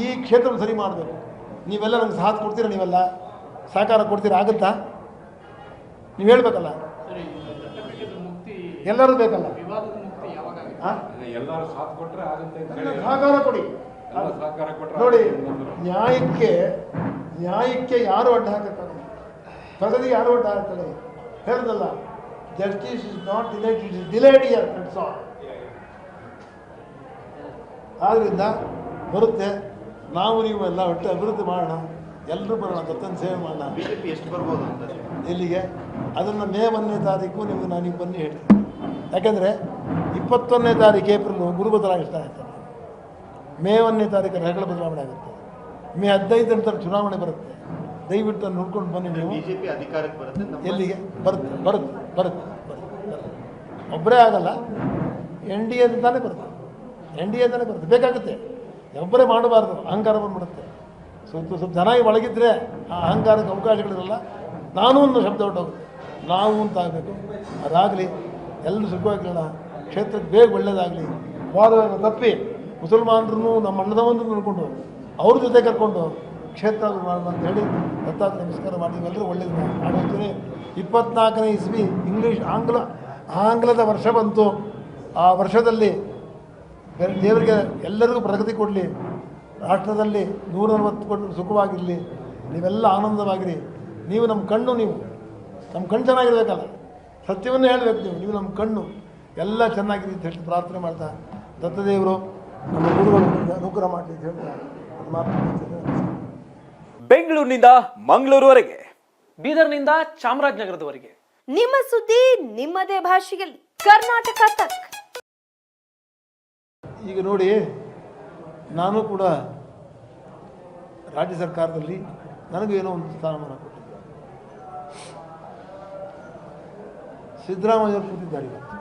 ಈ ಕ್ಷೇತ್ರ ಸರಿ ಮಾಡಬೇಕು. ನೀವೆಲ್ಲ ನಮ್ಗೆ ಸಾಥ್ ಕೊಡ್ತೀರಾ ನೀವೆಲ್ಲ? ಸಹಕಾರ ಕೊಡ್ತೀರಾ? ಆಗುತ್ತಾ? ನೀವು ಹೇಳಬೇಕಲ್ಲ? ಎಲ್ಲರೂ ಬೇಕಲ್ಲ? ಸಹಕಾರ ಕೊಡಿ. ನೋಡಿ ನ್ಯಾಯಕ್ಕೆ ನ್ಯಾಯಕ್ಕೆ ಯಾರು ಅಡ್ಡ ಹಾಕುತ್ತಾನೆ ಪ್ರಗತಿಗೆ ಯಾರು ಅಡ್ಡ ಹಾಕ್ತಾರೆ? ಹೇಳ್ದಲ್ಲ justice is not delayed it is delayed year it's all ಆದ್ದರಿಂದ ಬರುತ್ತೆ ನಾವು ನೀವು ಎಲ್ಲ ಒಟ್ಟು ಅಭಿವೃದ್ಧಿ ಮಾಡೋಣ ಎಲ್ಲರೂ ಬರೋಣ ದತ್ತನ ಸೇವೆ ಮಾಡೋಣ. ಬಿ ಜೆ ಪಿ ಎಷ್ಟು ಬರ್ಬೋದು ಅಂತ ಇಲ್ಲಿಗೆ ಅದನ್ನು ಮೇ ಒಂದನೇ ತಾರೀಕು ನಿಮಗೆ ನಾನು ಬನ್ನಿ ಹೇಳ್ತೀನಿ. ಯಾಕೆಂದರೆ ಇಪ್ಪತ್ತೊಂದನೇ ತಾರೀಕು ಏಪ್ರಿಲ್ ಗುರು ಬದಲಾಯಿಸ್ತಾ ಇರ್ತಾರೆ ಮೇ ಒಂದನೇ ತಾರೀಕು ರೆಗಳ ಬದಲಾವಣೆ ಆಗುತ್ತೆ. ಮೇ ಹದಿನೈದು ನಂತರ ಚುನಾವಣೆ ಬರುತ್ತೆ. ದಯವಿಟ್ಟು ಅಲ್ಲಿ ನೋಡ್ಕೊಂಡು ಬನ್ನಿ ನೀವು. ಬಿಜೆಪಿ ಅಧಿಕಾರಕ್ಕೆ ಬರುತ್ತೆ ಎಲ್ಲಿಗೆ? ಬರುತ್ತೆ ಬರುತ್ತೆ ಬರುತ್ತೆ ಬರುತ್ತೆ. ಒಬ್ಬರೇ ಆಗಲ್ಲ. ಎನ್ ಡಿ ಎ ತಾನೇ ಬರುತ್ತೆ. ಎನ್ ಡಿ ಎದಾನೆ ಬರುತ್ತೆ. ಬೇಕಾಗುತ್ತೆ. ಒಬ್ಬರೇ ಮಾಡಬಾರ್ದು. ಅಹಂಕಾರ ಬಂದ್ಬಿಡುತ್ತೆ. ಸ್ವಲ್ಪ ಸ್ವಲ್ಪ ಚೆನ್ನಾಗಿ ಒಳಗಿದ್ರೆ ಆ ಅಹಂಕಾರಕ್ಕೆ ಅವಕಾಶಗಳಿರಲ್ಲ. ನಾನು ಒಂದು ಶಬ್ದ ಹೊರಟೋಗುತ್ತೆ. ನಾವು ಅಂತ ಆಗಬೇಕು. ಅದಾಗಲಿ ಎಲ್ಲರೂ ಸುಖವಾಗಿರೋಣ ಕ್ಷೇತ್ರಕ್ಕೆ ಬೇಗ ಒಳ್ಳೇದಾಗಲಿ. ವಾದವನ್ನು ತಪ್ಪಿ ಮುಸಲ್ಮಾನರನ್ನು ನಮ್ಮ ಅಣ್ಣದವನ್ನು ನೋಡಿಕೊಂಡು ಅವ್ರ ಜೊತೆ ಕರ್ಕೊಂಡು ಕ್ಷೇತ್ರ ಅಂತ ಹೇಳಿ ದತ್ತಾತ್ರ ನಮಸ್ಕಾರ ಮಾಡಿ ಎಲ್ಲರೂ ಒಳ್ಳೇದು ಮಾಡೋದ್ರೆ ಇಪ್ಪತ್ನಾಲ್ಕನೇ ಇಸ್ವಿ ಇಂಗ್ಲೀಷ್, ಆಂಗ್ಲ, ಆಂಗ್ಲದ ವರ್ಷ ಬಂತು. ಆ ವರ್ಷದಲ್ಲಿ ದೇವರಿಗೆ ಎಲ್ಲರಿಗೂ ಪ್ರಗತಿ ಕೊಡಲಿ. ರಾಷ್ಟ್ರದಲ್ಲಿ ನೂರ ನಲವತ್ತು ಕೊಟ್ಟು ಸುಖವಾಗಿರಲಿ. ನೀವೆಲ್ಲ ಆನಂದವಾಗಿರಿ. ನೀವು ನಮ್ಮ ಕಣ್ಣು ನೀವು. ನಮ್ಮ ಕಣ್ಣು ಚೆನ್ನಾಗಿರ್ಬೇಕಲ್ಲ. ಸತ್ಯವನ್ನು ಹೇಳಬೇಕು ನೀವು. ನೀವು ನಮ್ಮ ಕಣ್ಣು. ಎಲ್ಲ ಚೆನ್ನಾಗಿರಿ ಅಂತ ಹೇಳಿ ಪ್ರಾರ್ಥನೆ ಮಾಡ್ತಾ ದತ್ತದೇವರು ನಮ್ಮ ಗುರುಗಳು ಅನುಗ್ರಹ ಮಾಡಲಿ ಅಂತ ಹೇಳ್ತಾ ಬೆಂಗಳೂರಿನಿಂದ ಮಂಗಳೂರುವರೆಗೆ. ಬೀದರ್ನಿಂದ ಚಾಮರಾಜನಗರದವರೆಗೆ. ನಿಮ್ಮ ಸುದ್ದಿ ನಿಮ್ಮದೇ ಭಾಷೆಯಲ್ಲಿ. ಕರ್ನಾಟಕ ತಕ್. ಈಗ ನೋಡಿ ನಾನು ಕೂಡ ರಾಜ್ಯ ಸರ್ಕಾರದಲ್ಲಿ ನನಗೂ ಏನೋ ಒಂದು ಸ್ಥಾನಮಾನ ಕೊಟ್ಟಿದ್ದೆ ಸಿದ್ದರಾಮಯ್ಯವರು ಕೂತಿದ್ದಾರೆ ಇವತ್ತು.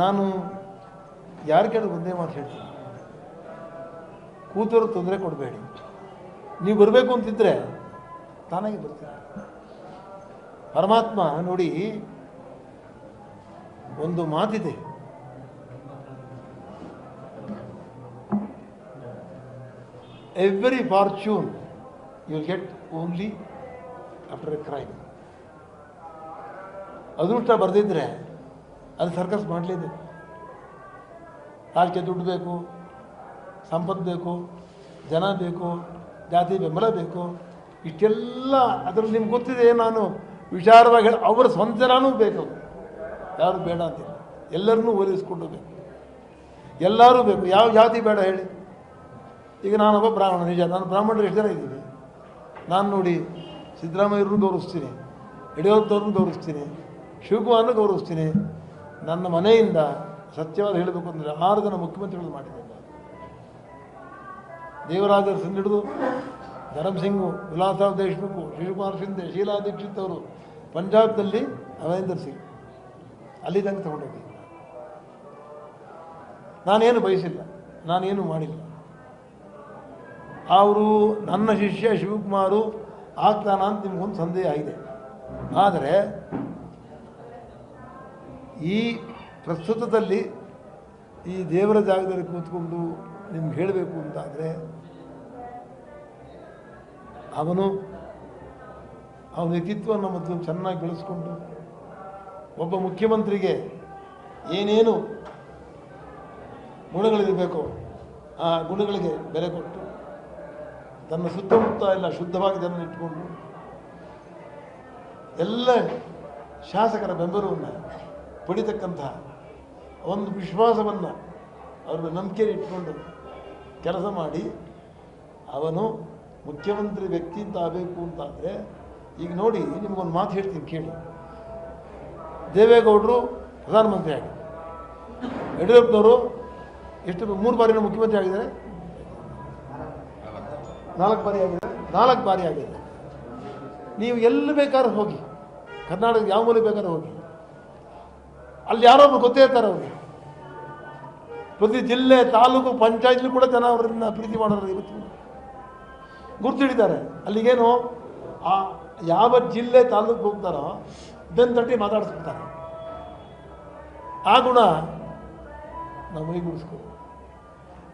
ನಾನು ಯಾರ ಕೇಳಿದ್ರು ಒಂದೇ ಮಾತು ಹೇಳ್ತೀನಿ. ಕೂತವ್ರಿಗೆ ತೊಂದರೆ ಕೊಡಬೇಡಿ. ನೀವು ಬರಬೇಕು ಅಂತಿದ್ರೆ ತಾನಾಗಿ ಬರ್ತೀನಿ ಪರಮಾತ್ಮ ನೋಡಿ ಒಂದು ಮಾತಿದೆ. Every fortune you get only after a crime ಅದೃಷ್ಟ ಬರೆದಿದ್ರೆ ಅದು ಸರ್ಕಸ್ ಮಾಡಲಿದೆ ರಾಜಕೀಯ ದುಡ್ಡು ಬೇಕು. ಸಂಪತ್ತು ಬೇಕು, ಜನ ಬೇಕು, ಜಾತಿ ಬೆಂಬಲ ಬೇಕು, ಇಷ್ಟೆಲ್ಲ ಅದರಲ್ಲಿ ನಿಮ್ಗೆ ಗೊತ್ತಿದೆ ನಾನು ವಿಚಾರವಾಗಿ ಹೇಳಿ ಅವರ ಸ್ವಂತ ಜನನೂ ಬೇಕು. ಯಾರು ಬೇಡ ಅಂತಿಲ್ಲ. ಎಲ್ಲರನ್ನೂ ಹೋಲಿಸ್ಕೊಂಡು ಬೇಕು. ಎಲ್ಲರೂ ಬೇಕು. ಯಾವ ಜಾತಿ ಬೇಡ ಹೇಳಿ. ಈಗ ನಾನೊಬ್ಬ ಬ್ರಾಹ್ಮಣ, ನಿಜ. ನಾನು ಬ್ರಾಹ್ಮಣರು ಎಷ್ಟು ಜನ ಇದ್ದೀನಿ ನಾನು ನೋಡಿ ಸಿದ್ದರಾಮಯ್ಯರನ್ನು ಗೌರವಿಸ್ತೀನಿ ಯಡಿಯೂರಪ್ಪವ್ರನ್ನೂ ಗೌರವಿಸ್ತೀನಿ ಶಿವಕುಮಾರನ್ನು ಗೌರವಿಸ್ತೀನಿ. ನನ್ನ ಮನೆಯಿಂದ ಸತ್ಯವಾದ ಹೇಳಬೇಕು ಅಂದರೆ ಆರು ಜನ ಮುಖ್ಯಮಂತ್ರಿಗಳು ಮಾಡಿದ್ದೇನೆ ದೇವರಾಜ ಸಿಂಗ್ ಹಿಡಿದು ಧರಮ್ ಸಿಂಗು ವಿಲಾಸರಾವ್ ದೇಶ್ಮುಖ್ ಶಿವಕುಮಾರ್ ಶಿಂದೆ ಶೀಲಾ ದೀಕ್ಷಿತ್ ಅವರು ಪಂಜಾಬ್ನಲ್ಲಿ ಅಮರೇಂದರ್ ಸಿಂಗ್. ಅಲ್ಲಿ ತನಕ ತಗೊಂಡೋಗಿ. ನಾನೇನು ಬಯಸಿಲ್ಲ, ನಾನೇನು ಮಾಡಿಲ್ಲ. ಅವರು ನನ್ನ ಶಿಷ್ಯ ಶಿವಕುಮಾರು ಆಗ್ತಾನ ಅಂತ ನಿಮಗೊಂದು ಸಂದೇಹ ಇದೆ. ಆದರೆ ಈ ಪ್ರಸ್ತುತದಲ್ಲಿ ಈ ದೇವರ ಜಾಗದಲ್ಲಿ ಕೂತ್ಕೊಂಡು ನಿಮ್ಗೆ ಹೇಳಬೇಕು ಅಂತಾದರೆ, ಅವನು ಅವನ ವ್ಯಕ್ತಿತ್ವವನ್ನು ಮತ್ತು ಚೆನ್ನಾಗಿ ಬೆಳೆಸ್ಕೊಂಡು ಒಬ್ಬ ಮುಖ್ಯಮಂತ್ರಿಗೆ ಏನೇನು ಗುಣಗಳಿರಬೇಕೋ ಆ ಗುಣಗಳಿಗೆ ಬೆಲೆ ಕೊಟ್ಟು ತನ್ನ ಸುತ್ತಮುತ್ತ ಎಲ್ಲ ಶುದ್ಧವಾಗಿ ಜನ ಇಟ್ಕೊಂಡು ಎಲ್ಲ ಶಾಸಕರ ಬೆಂಬಲವನ್ನು ಪಡಿತಕ್ಕಂತಹ ಒಂದು ವಿಶ್ವಾಸವನ್ನು ಅವ್ರನ್ನ ನಂಬಿಕೆ ಇಟ್ಕೊಂಡು ಕೆಲಸ ಮಾಡಿ ಅವನು ಮುಖ್ಯಮಂತ್ರಿ ವ್ಯಕ್ತಿ ಅಂತ ಆಗಬೇಕು ಅಂತಾದರೆ ಈಗ ನೋಡಿ, ನಿಮಗೊಂದು ಮಾತು ಹೇಳ್ತೀನಿ ಕೇಳಿ. ದೇವೇಗೌಡರು ಪ್ರಧಾನಮಂತ್ರಿ ಆಗಿ ಯಡಿಯೂರಪ್ಪನವರು ಎಷ್ಟು ಮೂರು ಬಾರಿನ ಮುಖ್ಯಮಂತ್ರಿ ಆಗಿದ್ದಾರೆ. ನಾಲ್ಕು ಬಾರಿ ಆಗಿದೆ ನಾಲ್ಕು ಬಾರಿ ಆಗಿದೆ ನೀವು ಎಲ್ಲಿ ಬೇಕಾದ್ರೂ ಹೋಗಿ, ಕರ್ನಾಟಕದ ಯಾವ ಮೂಲೆ ಬೇಕಾದ್ರೂ ಹೋಗಿ, ಅಲ್ಲಿ ಯಾರೊಬ್ರು ಗೊತ್ತೇ ಇರ್ತಾರೆ ಅವ್ರಿಗೆ. ಪ್ರತಿ ಜಿಲ್ಲೆ, ತಾಲೂಕು, ಪಂಚಾಯತ್ಲಿ ಕೂಡ ಜನ ಅವರನ್ನ ಪ್ರೀತಿ ಮಾಡೋರು ಇವತ್ತು. ಗುರ್ತಿಡಿದ್ದಾರೆ. ಅಲ್ಲಿಗೇನು, ಆ ಯಾವ ಜಿಲ್ಲೆ ತಾಲೂಕು ಹೋಗ್ತಾರೋ, ಇದನ್ನು ತಟ್ಟಿ ಮಾತಾಡಿಸ್ಬಿಡ್ತಾರೆ. ಆ ಗುಣ ನಾವು ಮೈಗೂಡಿಸ್ಕೋ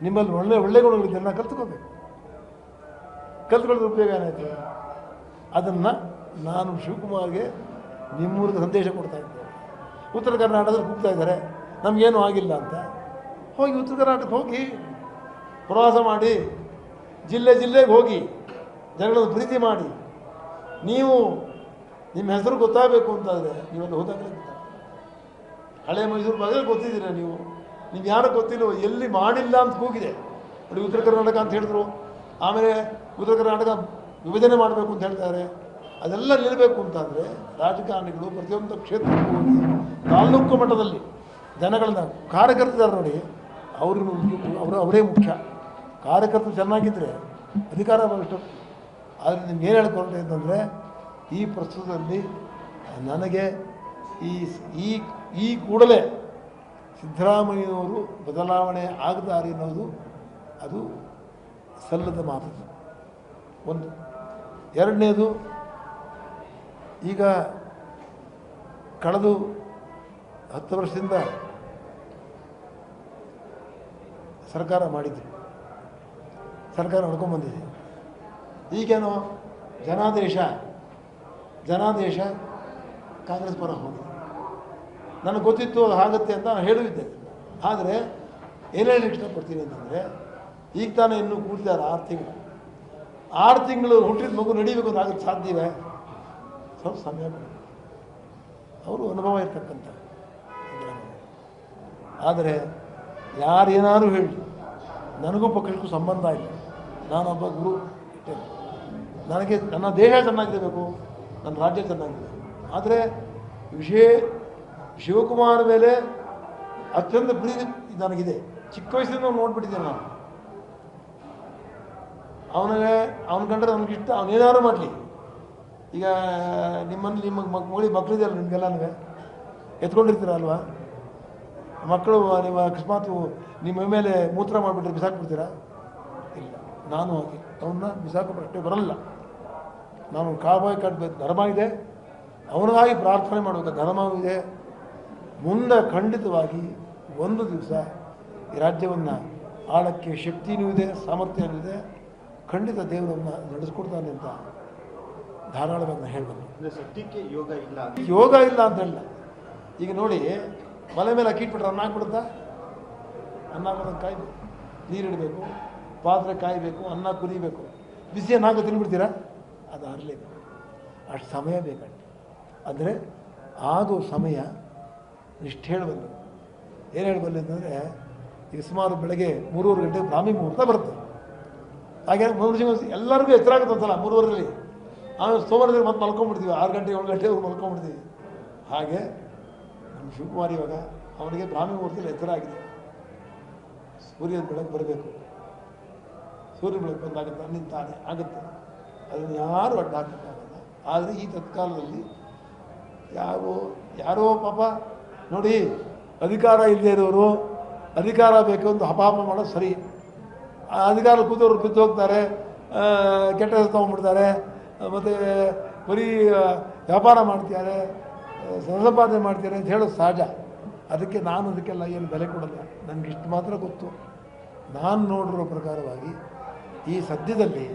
ನಿಮ್ಮಲ್ಲಿ ಒಳ್ಳೆ ಒಳ್ಳೆ ಗುಣಗಳಿದ್ದೆಲ್ಲ ಕಲ್ತ್ಕೋಬೇಕು ಕಲ್ತ್ಕೊಳ್ಳೋದು ಉಪಯೋಗ ಏನಾಯ್ತು? ಅದನ್ನು ನಾನು ಶಿವಕುಮಾರ್ಗೆ ನಿಮ್ಮೂರಿಗೆ ಸಂದೇಶ ಕೊಡ್ತಾ ಇದ್ದೆ ಉತ್ತರ ಕರ್ನಾಟಕದಲ್ಲಿ ಕೂಗ್ತಾ ಇದ್ದಾರೆ. ನಮಗೇನು ಆಗಿಲ್ಲ ಅಂತ. ಹೋಗಿ ಉತ್ತರ ಕರ್ನಾಟಕಕ್ಕೆ ಹೋಗಿ ಪ್ರವಾಸ ಮಾಡಿ, ಜಿಲ್ಲೆ ಜಿಲ್ಲೆಗೆ ಹೋಗಿ ಜನಗಳನ್ನು ಪ್ರೀತಿ ಮಾಡಿ. ನೀವು ನಿಮ್ಮ ಹೆಸರು ಗೊತ್ತಾಗಬೇಕು ಅಂತಾದರೆ ನೀವೆಲ್ಲ ಗೊತ್ತಾಗುತ್ತೆ. ಹಳೆ ಮೈಸೂರು ಬಗ್ಗೆ ಗೊತ್ತಿದ್ದೀರ ನೀವು? ನೀವು ಯಾರು ಗೊತ್ತಿಲ್ಲ ಎಲ್ಲಿ ಮಾಡಿಲ್ಲ ಅಂತ ಕೂಗಿದೆ. ಅಲ್ಲಿ ಉತ್ತರ ಕರ್ನಾಟಕ ಅಂತ ಹೇಳಿದ್ರು. ಆಮೇಲೆ ಉತ್ತರ ಕರ್ನಾಟಕ ವಿಭಜನೆ ಮಾಡಬೇಕು ಅಂತ ಹೇಳ್ತಾರೆ. ಅದೆಲ್ಲ ನಿಲ್ಲಬೇಕು ಅಂತಂದರೆ ರಾಜಕಾರಣಿಗಳು ಪ್ರತಿಯೊಂದು ಕ್ಷೇತ್ರಕ್ಕೂ ಹೋಗಿ ಮಟ್ಟದಲ್ಲಿ ಜನಗಳನ್ನ ಕಾರ್ಯಕರ್ತರು ನೋಡಿ ಅವ್ರಿಗೆ ಅವರು ಅವರೇ ಮುಖ್ಯ. ಕಾರ್ಯಕರ್ತರು ಚೆನ್ನಾಗಿದ್ದರೆ ಅಧಿಕಾರ ಬಂದಷ್ಟು ಆದರೆ ನಿಮ್ಗೆ ಏನು ಹೇಳ್ಕೊಂಡೆ ಅಂತಂದರೆ, ಈ ಪ್ರಸ್ತುತದಲ್ಲಿ ನನಗೆ ಈ ಈ ಈ ಕೂಡಲೇ ಸಿದ್ದರಾಮಯ್ಯನವರು ಬದಲಾವಣೆ ಆಗದಾರಿ ಅನ್ನೋದು ಅದು ಸಲ್ಲದ ಮಾತು. ಒಂದು. ಎರಡನೇದು, ಈಗ ಕಳೆದು ಹತ್ತು ವರ್ಷದಿಂದ ಸರ್ಕಾರ ಮಾಡಿದ್ರು. ಸರ್ಕಾರ ನಡ್ಕೊಂಡ್ಬಂದಿದೆ ಈಗೇನು ಜನಾದೇಶ ಜನಾದೇಶ ಕಾಂಗ್ರೆಸ್ ಪರ ಹೋಗಿದೆ. ನನಗೆ ಗೊತ್ತಿತ್ತು ಅದು ಆಗುತ್ತೆ ಅಂತ ನಾನು ಹೇಳಿದ್ದೆ ಆದರೆ ಏನು ಹೇಳಿ ಇಷ್ಟಪಡ್ತೀನಿ ಅಂತಂದರೆ, ಈಗ ತಾನೇ ಇನ್ನೂ ಕೂತಿದ್ದಾರೆ ಆರು ತಿಂಗಳು. ಆರು ತಿಂಗಳು ಹುಟ್ಟಿದ ಮಗು ನಡಿಬೇಕು ಅಂತ ಆಗುತ್ತೆ ಸಾಧ್ಯವೇ ಸ್ವಲ್ಪ ಸಮಯ ಅವರು ಅನುಭವ ಇರ್ತಕ್ಕಂಥ ಆದರೆ ಯಾರೇನಾದರೂ ಹೇಳಿ ನನಗೂ ಪಕ್ಷಕ್ಕೂ ಸಂಬಂಧ ಇಲ್ಲ. ನಾನೊಬ್ಬ ಗುರು ಇಟ್ಟೇನೆ ನನಗೆ ನನ್ನ ದೇಹ ಚೆನ್ನಾಗಿರಬೇಕು, ನನ್ನ ರಾಜ್ಯ ಚೆನ್ನಾಗಿದೆ ಆದರೆ ವಿಷಯ ಶಿವಕುಮಾರ್ ಮೇಲೆ ಅತ್ಯಂತ ಪ್ರೀತಿ ನನಗಿದೆ. ಚಿಕ್ಕ ವಯಸ್ಸಿಂದ ನೋಡ್ಬಿಟ್ಟಿದ್ದೇನೆ ನಾನು. ಅವನಿಗೆ ಅವನ ಕಂಡ್ರೆ ನನಗೆ ಇಷ್ಟ ಅವನೇನಾದ್ರು ಮಾಡಲಿ. ಈಗ ನಿಮ್ಮಲ್ಲಿ ನಿಮ್ಮ ಮಗಳಿಗೆ ಮಕ್ಕಳಿದೆಯಲ್ಲ ಎತ್ಕೊಂಡಿರ್ತೀರ ಎತ್ಕೊಂಡಿರ್ತೀರಲ್ವಾ ಮಕ್ಕಳು ನಿಮ್ಮ ಅಕಸ್ಮಾತ್ ನಿಮ್ಮ ಮೇಲೆ ಮೂತ್ರ ಮಾಡಿಬಿಟ್ರೆ ಬಿಸಾಕ್ಬಿಡ್ತೀರಾ? ಇಲ್ಲ. ನಾನು ಹಾಗೆ. ಅವನ್ನ ಬಿಸಾಕೋ ಪ್ರಶ್ನೆ ಬರಲ್ಲ. ನಾನು ಕಾಬಾಯಿ ಕಟ್ಟಬೇಕು ಧರ್ಮ ಇದೆ. ಅವನಿಗಾಗಿ ಪ್ರಾರ್ಥನೆ ಮಾಡಬೇಕು ಧರ್ಮವೂ ಇದೆ. ಮುಂದೆ ಖಂಡಿತವಾಗಿ ಒಂದು ದಿವಸ ಈ ರಾಜ್ಯವನ್ನು ಆಳಕ್ಕೆ ಶಕ್ತಿಯೂ ಇದೆ ಸಾಮರ್ಥ್ಯನೂ ಇದೆ. ಖಂಡಿತ ದೇವರನ್ನು ನಡೆಸ್ಕೊಡ್ತಾನೆ ಅಂತ ಧಾರಾಳವಾಗಿ ನಾನು ಹೇಳಬಲ್ಲೆ. ಯೋಗ ಇಲ್ಲ ಯೋಗ ಇಲ್ಲ ಅಂತ ಹೇಳಲ್ಲ ಈಗ ನೋಡಿ ಮಲೆ ಮೇಲೆ ಅಕ್ಕಿ ಇಟ್ಬಿಟ್ರೆ ಅನ್ನ ಹಾಕ್ಬಿಡುತ್ತಾ? ಅನ್ನ ಹಾಕೋದಕ್ಕೆ ಕಾಯ್ಬೇಕು. ನೀರಿಡಬೇಕು ಪಾತ್ರೆ ಕಾಯಬೇಕು, ಅನ್ನ ಕುದಿಬೇಕು. ಬಿಸಿ ಅನ್ನ ಹಾಕೋ ತಿನ್ಬಿಡ್ತೀರಾ? ಅದು ಆರಲೇಬೇಕು ಅಷ್ಟು ಸಮಯ ಬೇಕಂತೆ. ಅಂದರೆ ಆಗೋ ಸಮಯ ಇಷ್ಟು ಹೇಳಬಲ್ಲ ಏನು ಹೇಳಬಲ್ಲ ಅಂತಂದರೆ ಈಗ ಸುಮಾರು ಬೆಳಗ್ಗೆ ಮೂರುವರೆ ಗಂಟೆ ಬ್ರಾಹ್ಮಿ ಮುಹೂರ್ತ ಬರುತ್ತೆ. ಹಾಗೆ ಮೂರು ಜನ ಎಲ್ಲರಿಗೂ ಎಚ್ಚರ ಆಗುತ್ತೆ ಒಂದ್ಸಲ ಮೂರುವರೆಯಲ್ಲಿ ಆಮೇಲೆ ಸೋಮವಾರದಲ್ಲಿ ಮತ್ತೆ ಮಲ್ಕೊಂಡ್ಬಿಡ್ತೀವಿ ಆರು ಗಂಟೆ ಏಳು ಗಂಟೆವರೆಗೂ ಮಲ್ಕೊಂಡ್ಬಿಡ್ತೀವಿ ಹಾಗೆ ಶಿವಕುಮಾರ್ ಇವಾಗ. ಅವನಿಗೆ ಬ್ರಾಹ್ಮಿ ಮುಹೂರ್ತದಲ್ಲಿ ಎತ್ತರ ಆಗಿದೆ. ಸೂರ್ಯನ ಬೆಳಕು ಬರಬೇಕು. ಸೂರ್ಯ ಬೆಳಕು ಬಂದಾಗ ತನ್ನಿಂದ ತಾನೇ ಆಗುತ್ತೆ. ಅದನ್ನು ಯಾರು ಅಡ್ಡ ಹಾಕೋಕ್ಕಾಗಲ್ಲ ಆದರೆ ಈ ತತ್ಕಾಲದಲ್ಲಿ ಯಾರೋ ಯಾರೋ ಪಾಪ ನೋಡಿ ಅಧಿಕಾರ ಇಲ್ಲದೆ ಇರೋರು ಅಧಿಕಾರ ಬೇಕು ಅಂತ ಹಪಾಪ ಮಾಡೋದು ಸರಿ. ಅಧಿಕಾರ ಕೂತವ್ರು ಬಿದ್ದು ಹೋಗ್ತಾರೆ ಕೆಟ್ಟ ತೊಗೊಂಡ್ಬಿಡ್ತಾರೆ ಮತ್ತು ಬರೀ ವ್ಯಾಪಾರ ಮಾಡ್ತಾರೆ ಆ, ಸಂಪಾದನೆ ಮಾಡ್ತೀರಿ ಅಂತ ಹೇಳೋದು ಸಹಜ. ಅದಕ್ಕೆ ನಾನು ಅದಕ್ಕೆಲ್ಲ ಏನು ಬೆಲೆ ಕೊಡಲ್ಲ. ನನಗೆ ಇಷ್ಟು ಮಾತ್ರ ಗೊತ್ತು. ನಾನು ನೋಡಿರೋ ಪ್ರಕಾರವಾಗಿ ಈ ಸದ್ಯದಲ್ಲಿ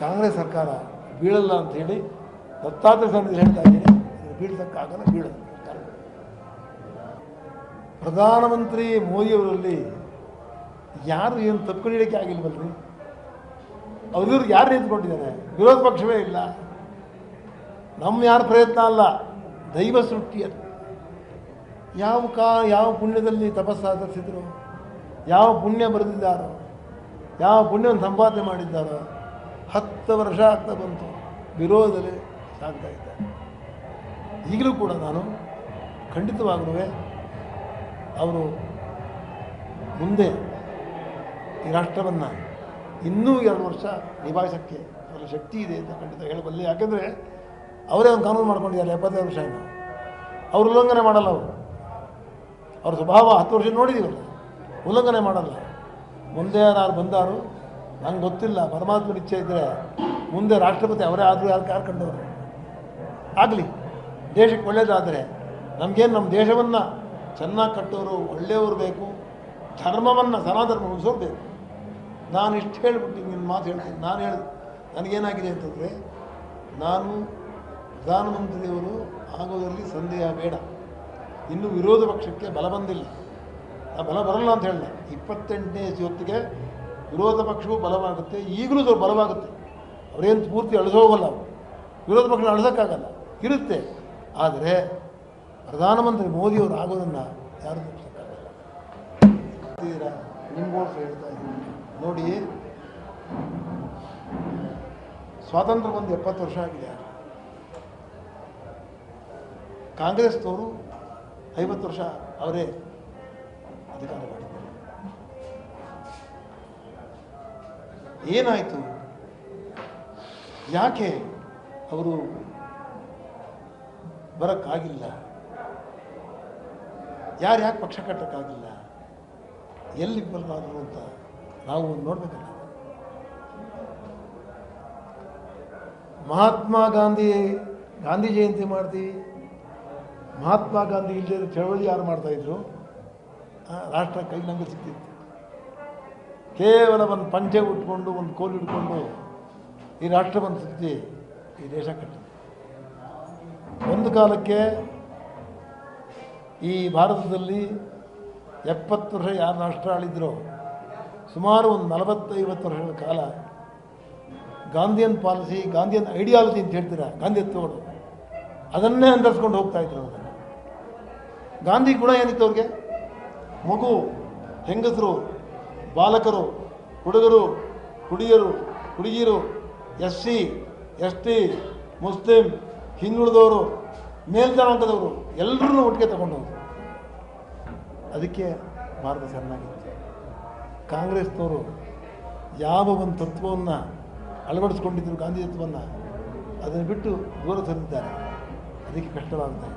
ಕಾಂಗ್ರೆಸ್ ಸರ್ಕಾರ ಬೀಳಲ್ಲ ಅಂತ ಹೇಳಿ ದತ್ತಾತ್ರೇಯ ಸಮಿತಿ ಹೇಳ್ತಾ ಇದ್ದೀನಿ ಬೀಳ್ಸೋಕ್ಕಾಗಲ್ಲ ಬೀಳ ಬೀಳಲ್ಲ. ಪ್ರಧಾನಮಂತ್ರಿ ಮೋದಿಯವರಲ್ಲಿ ಯಾರು ಏನು ತಪ್ಪಿಡಿಯೋಕ್ಕೆ ಆಗಿಲ್ವಲ್ರಿ? ಅವ್ರಿವ್ರಿಗೆ ಯಾರು ನಿಂತ್ಕೊಂಡಿದ್ದಾರೆ? ವಿರೋಧ ಪಕ್ಷವೇ ಇಲ್ಲ. ನಮ್ಮ ಯಾರು ಪ್ರಯತ್ನ ಅಲ್ಲ. ದೈವ ಸೃಷ್ಟಿಯಲ್ಲಿ ಯಾವ ಕಾ, ಯಾವ ಪುಣ್ಯದಲ್ಲಿ ತಪಸ್ಸು ಆಚರಿಸಿದ್ರು ಯಾವ ಪುಣ್ಯ ಬರೆದಿದ್ದಾರೋ, ಯಾವ ಪುಣ್ಯವನ್ನು ಸಂಪಾದನೆ ಮಾಡಿದ್ದಾರೋ, ಹತ್ತು ವರ್ಷ ಆಗ್ತಾ ಬಂತು, ವಿರೋಧದಲ್ಲಿ ಸಾಗ್ತಾ ಇದ್ದ. ಈಗಲೂ ಕೂಡ ನಾನು ಖಂಡಿತವಾಗಲೂ ಅವರು ಮುಂದೆ ಈ ರಾಷ್ಟ್ರವನ್ನು ಇನ್ನೂ ಎರಡು ವರ್ಷ ನಿಭಾಯಿಸೋಕ್ಕೆ ಅವರ ಶಕ್ತಿ ಇದೆ ಅಂತ ಖಂಡಿತ ಹೇಳಬಲ್ಲೆ. ಯಾಕೆಂದರೆ ಅವರೇ ಒಂದು ಕಾನೂನು ಮಾಡ್ಕೊಂಡಿದ್ದಾರೆ, ಎಪ್ಪತ್ತೈದು ವರ್ಷ ಇನ್ನು ಅವ್ರು ಉಲ್ಲಂಘನೆ ಮಾಡಲ್ಲ ಅವರು. ಅವ್ರ ಸ್ವಭಾವ ಹತ್ತು ವರ್ಷ ನೋಡಿದ್ದೀವಲ್ಲ ಉಲ್ಲಂಘನೆ ಮಾಡಲ್ಲ. ಮುಂದೆ ಯಾರು ಬಂದಾರು, ನಂಗೆ ಗೊತ್ತಿಲ್ಲ ಪರಮಾತ್ಮನ ಇಚ್ಛೆ ಇದ್ದರೆ ಮುಂದೆ ರಾಷ್ಟ್ರಪತಿ ಅವರೇ ಆದರೂ ಯಾರು ಯಾರು ಕಂಡವರು? ಆಗಲಿ, ದೇಶಕ್ಕೆ ಒಳ್ಳೇದಾದರೆ ನಮಗೇನು ನಮ್ಮ ದೇಶವನ್ನು ಚೆನ್ನಾಗಿ ಕಟ್ಟೋರು, ಒಳ್ಳೆಯವರು ಬೇಕು, ಧರ್ಮವನ್ನು ಸನಾತನ ಉಳಿಸೋರು ಬೇಕು. ನಾನು ಇಷ್ಟು ಹೇಳ್ಬಿಟ್ಟು ನಿನ್ನ ಮಾತು ಹೇಳ್ತೀನಿ, ನಾನು ಹೇಳಿದೆ, ನನಗೇನಾಗಿದೆ ಅಂತಂದರೆ, ನಾನು ಪ್ರಧಾನಮಂತ್ರಿಯವರು ಆಗೋದರಲ್ಲಿ ಸಂದೇಹ ಬೇಡ. ಇನ್ನು ವಿರೋಧ ಪಕ್ಷಕ್ಕೆ ಬಲ ಬಂದಿಲ್ಲ. ಆ ಬಲ ಬರಲ್ಲ ಅಂತ ಹೇಳಿದೆ ಇಪ್ಪತ್ತೆಂಟನೇ ಜೊತೆಗೆ ವಿರೋಧ ಪಕ್ಷವೂ ಬಲವಾಗುತ್ತೆ, ಈಗಲೂ ಬಲವಾಗುತ್ತೆ. ಅವರೇನು ಪೂರ್ತಿ ಅಳಿಸೋಗಲ್ಲ ಅವರು. ವಿರೋಧ ಪಕ್ಷ ಅಳಿಸೋಕ್ಕಾಗಲ್ಲ. ಇರುತ್ತೆ. ಆದರೆ ಪ್ರಧಾನಮಂತ್ರಿ ಮೋದಿಯವರು ಆಗೋದನ್ನು ಯಾರು ತಪ್ಪಿಸೋಕ್ಕಾಗಲ್ಲ? ಹೇಳ್ತಾ ಇದ್ದೀನಿ. ನೋಡಿ ಸ್ವಾತಂತ್ರ್ಯ ಬಂದು ಎಪ್ಪತ್ತು ವರ್ಷ ಆಗಿದೆ. ಕಾಂಗ್ರೆಸ್ನವರು ಐವತ್ತು ವರ್ಷ ಅವರೇ ಅಧಿಕಾರ ಮಾಡಿದ್ದಾರೆ. ಏನಾಯಿತು? ಯಾಕೆ ಅವರು ಬರೋಕ್ಕಾಗಿಲ್ಲ? ಯಾರು ಯಾಕೆ ಪಕ್ಷ ಕಟ್ಟೋಕ್ಕಾಗಿಲ್ಲ? ಎಲ್ಲಿ ಬರಲಾದ್ರು ಅಂತ ನಾವು ನೋಡಬೇಕಲ್ಲ. ಮಹಾತ್ಮ ಗಾಂಧಿ ಗಾಂಧಿ ಜಯಂತಿ ಮಾಡ್ತೀವಿ. ಮಹಾತ್ಮ ಗಾಂಧಿ ಇಲ್ಲದೆ ಚಳವಳಿ ಯಾರು ಮಾಡ್ತಾಯಿದ್ರು ರಾಷ್ಟ್ರ ಕೈ ನಂಗೆ ಸಿಕ್ತಿತ್ತು ಕೇವಲ ಒಂದು ಪಂಚೆ ಉಟ್ಕೊಂಡು, ಒಂದು ಕೋಲು ಇಟ್ಕೊಂಡು ಈ ರಾಷ್ಟ್ರವನ್ನು ಸುತ್ತಿ ಈ ದೇಶ ಕಟ್ಟಿದೆ. ಒಂದು ಕಾಲಕ್ಕೆ ಈ ಭಾರತದಲ್ಲಿ ಎಪ್ಪತ್ತು ವರ್ಷ ಯಾರು ರಾಷ್ಟ್ರ ಆಳಿದ್ರೋ? ಸುಮಾರು ಒಂದು ನಲವತ್ತೈವತ್ತು ವರ್ಷಗಳ ಕಾಲ ಗಾಂಧಿಯನ್ ಪಾಲಿಸಿ, ಗಾಂಧಿಯನ್ ಐಡಿಯಾಲಜಿ ಅಂತ ಹೇಳ್ತೀರಾ? ಗಾಂಧಿತ್ವಗಳು ಅದನ್ನೇ ಅಂದರ್ಸ್ಕೊಂಡು ಹೋಗ್ತಾ ಇದ್ರು ಗಾಂಧಿ ಗುಣ ಏನಿತ್ತು ಅವ್ರಿಗೆ? ಮಗು, ಹೆಂಗಸರು, ಬಾಲಕರು, ಹುಡುಗರು ಹುಡುಗಿಯರು ಹುಡುಗಿಯರು, ಎಸ್ ಸಿ, ಎಸ್ ಟಿ, ಮುಸ್ಲಿಂ, ಹಿಂದುಳಿದವರು, ಮೇಲ್ಜನಾಂಗದವರು ಎಲ್ಲರೂ ಒಟ್ಟಿಗೆ ತಗೊಂಡು ಅದಕ್ಕೆ ಭಾರತ ಚೆನ್ನಾಗಿತ್ತು. ಕಾಂಗ್ರೆಸ್ನವರು ಯಾವ ಒಂದು ತತ್ವವನ್ನು ಅಳವಡಿಸ್ಕೊಂಡಿದ್ದರು ಗಾಂಧಿ ತತ್ವವನ್ನು ಅದನ್ನು ಬಿಟ್ಟು ದೂರ ತಂದಿದ್ದಾರೆ ಅದಕ್ಕೆ ಕಷ್ಟವಾಗುತ್ತೆ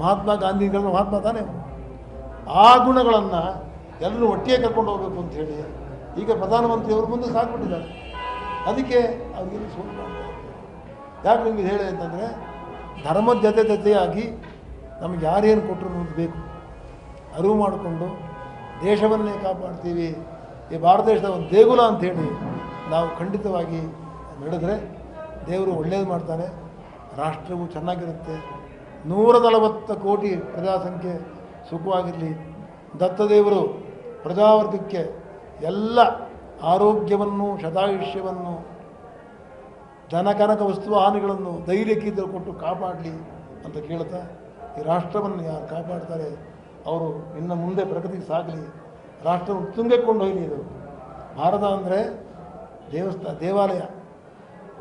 ಮಹಾತ್ಮ ಗಾಂಧಿಗಳನ್ನ ಮಹಾತ್ಮ ತಾನೇ. ಆ ಗುಣಗಳನ್ನು ಎಲ್ಲರೂ ಒಟ್ಟಿಗೆ ಕರ್ಕೊಂಡು ಹೋಗಬೇಕು ಅಂತ ಹೇಳಿ ಈಗ ಪ್ರಧಾನಮಂತ್ರಿಯವರು ಮುಂದೆ ಸಾಕ್ಬಿಟ್ಟಿದ್ದಾರೆ. ಅದಕ್ಕೆ ಅವ್ರಿಗೆ ಸೋಲು. ಯಾಕೆ ನಿಮಗೆ ಹೇಳಿ ಅಂತಂದರೆ ಧರ್ಮದ ಜೊತೆ ಜೊತೆಯಾಗಿ ನಮ್ಗೆ ಯಾರೇನು ಕೊಟ್ಟರು ಬೇಕು. ಅರಿವು ಮಾಡಿಕೊಂಡು ದೇಶವನ್ನೇ ಕಾಪಾಡ್ತೀವಿ. ಈ ಭಾರತ ದೇಶದ ಒಂದು ದೇಗುಲ ಅಂಥೇಳಿ ನಾವು ಖಂಡಿತವಾಗಿ ನಡೆದರೆ ದೇವರು ಒಳ್ಳೇದು ಮಾಡ್ತಾನೆ, ರಾಷ್ಟ್ರವು ಚೆನ್ನಾಗಿರುತ್ತೆ ನೂರ ನಲವತ್ತು ಕೋಟಿ ಪ್ರಜಾಸಂಖ್ಯೆ ಸುಖವಾಗಿರಲಿ. ದತ್ತದೇವರು ಪ್ರಜಾವರ್ಗಕ್ಕೆ ಎಲ್ಲ ಆರೋಗ್ಯವನ್ನು, ಶತಾಯುಷ್ಯವನ್ನು, ಜನಕನಕ ವಸ್ತು ಧೈರ್ಯಕ್ಕೆ ಕೊಟ್ಟು ಕಾಪಾಡಲಿ ಅಂತ ಕೇಳ್ತಾ ಈ ರಾಷ್ಟ್ರವನ್ನು ಯಾರು ಕಾಪಾಡ್ತಾರೆ, ಅವರು ಇನ್ನು ಮುಂದೆ ಪ್ರಗತಿಗೆ ಸಾಗಲಿ, ರಾಷ್ಟ್ರವನ್ನು ತುಂಗಕ್ಕೆ ಹೋಗಲಿ ಇದು. ಭಾರತ ಅಂದರೆ ದೇವಸ್ಥಾನ ದೇವಾಲಯ,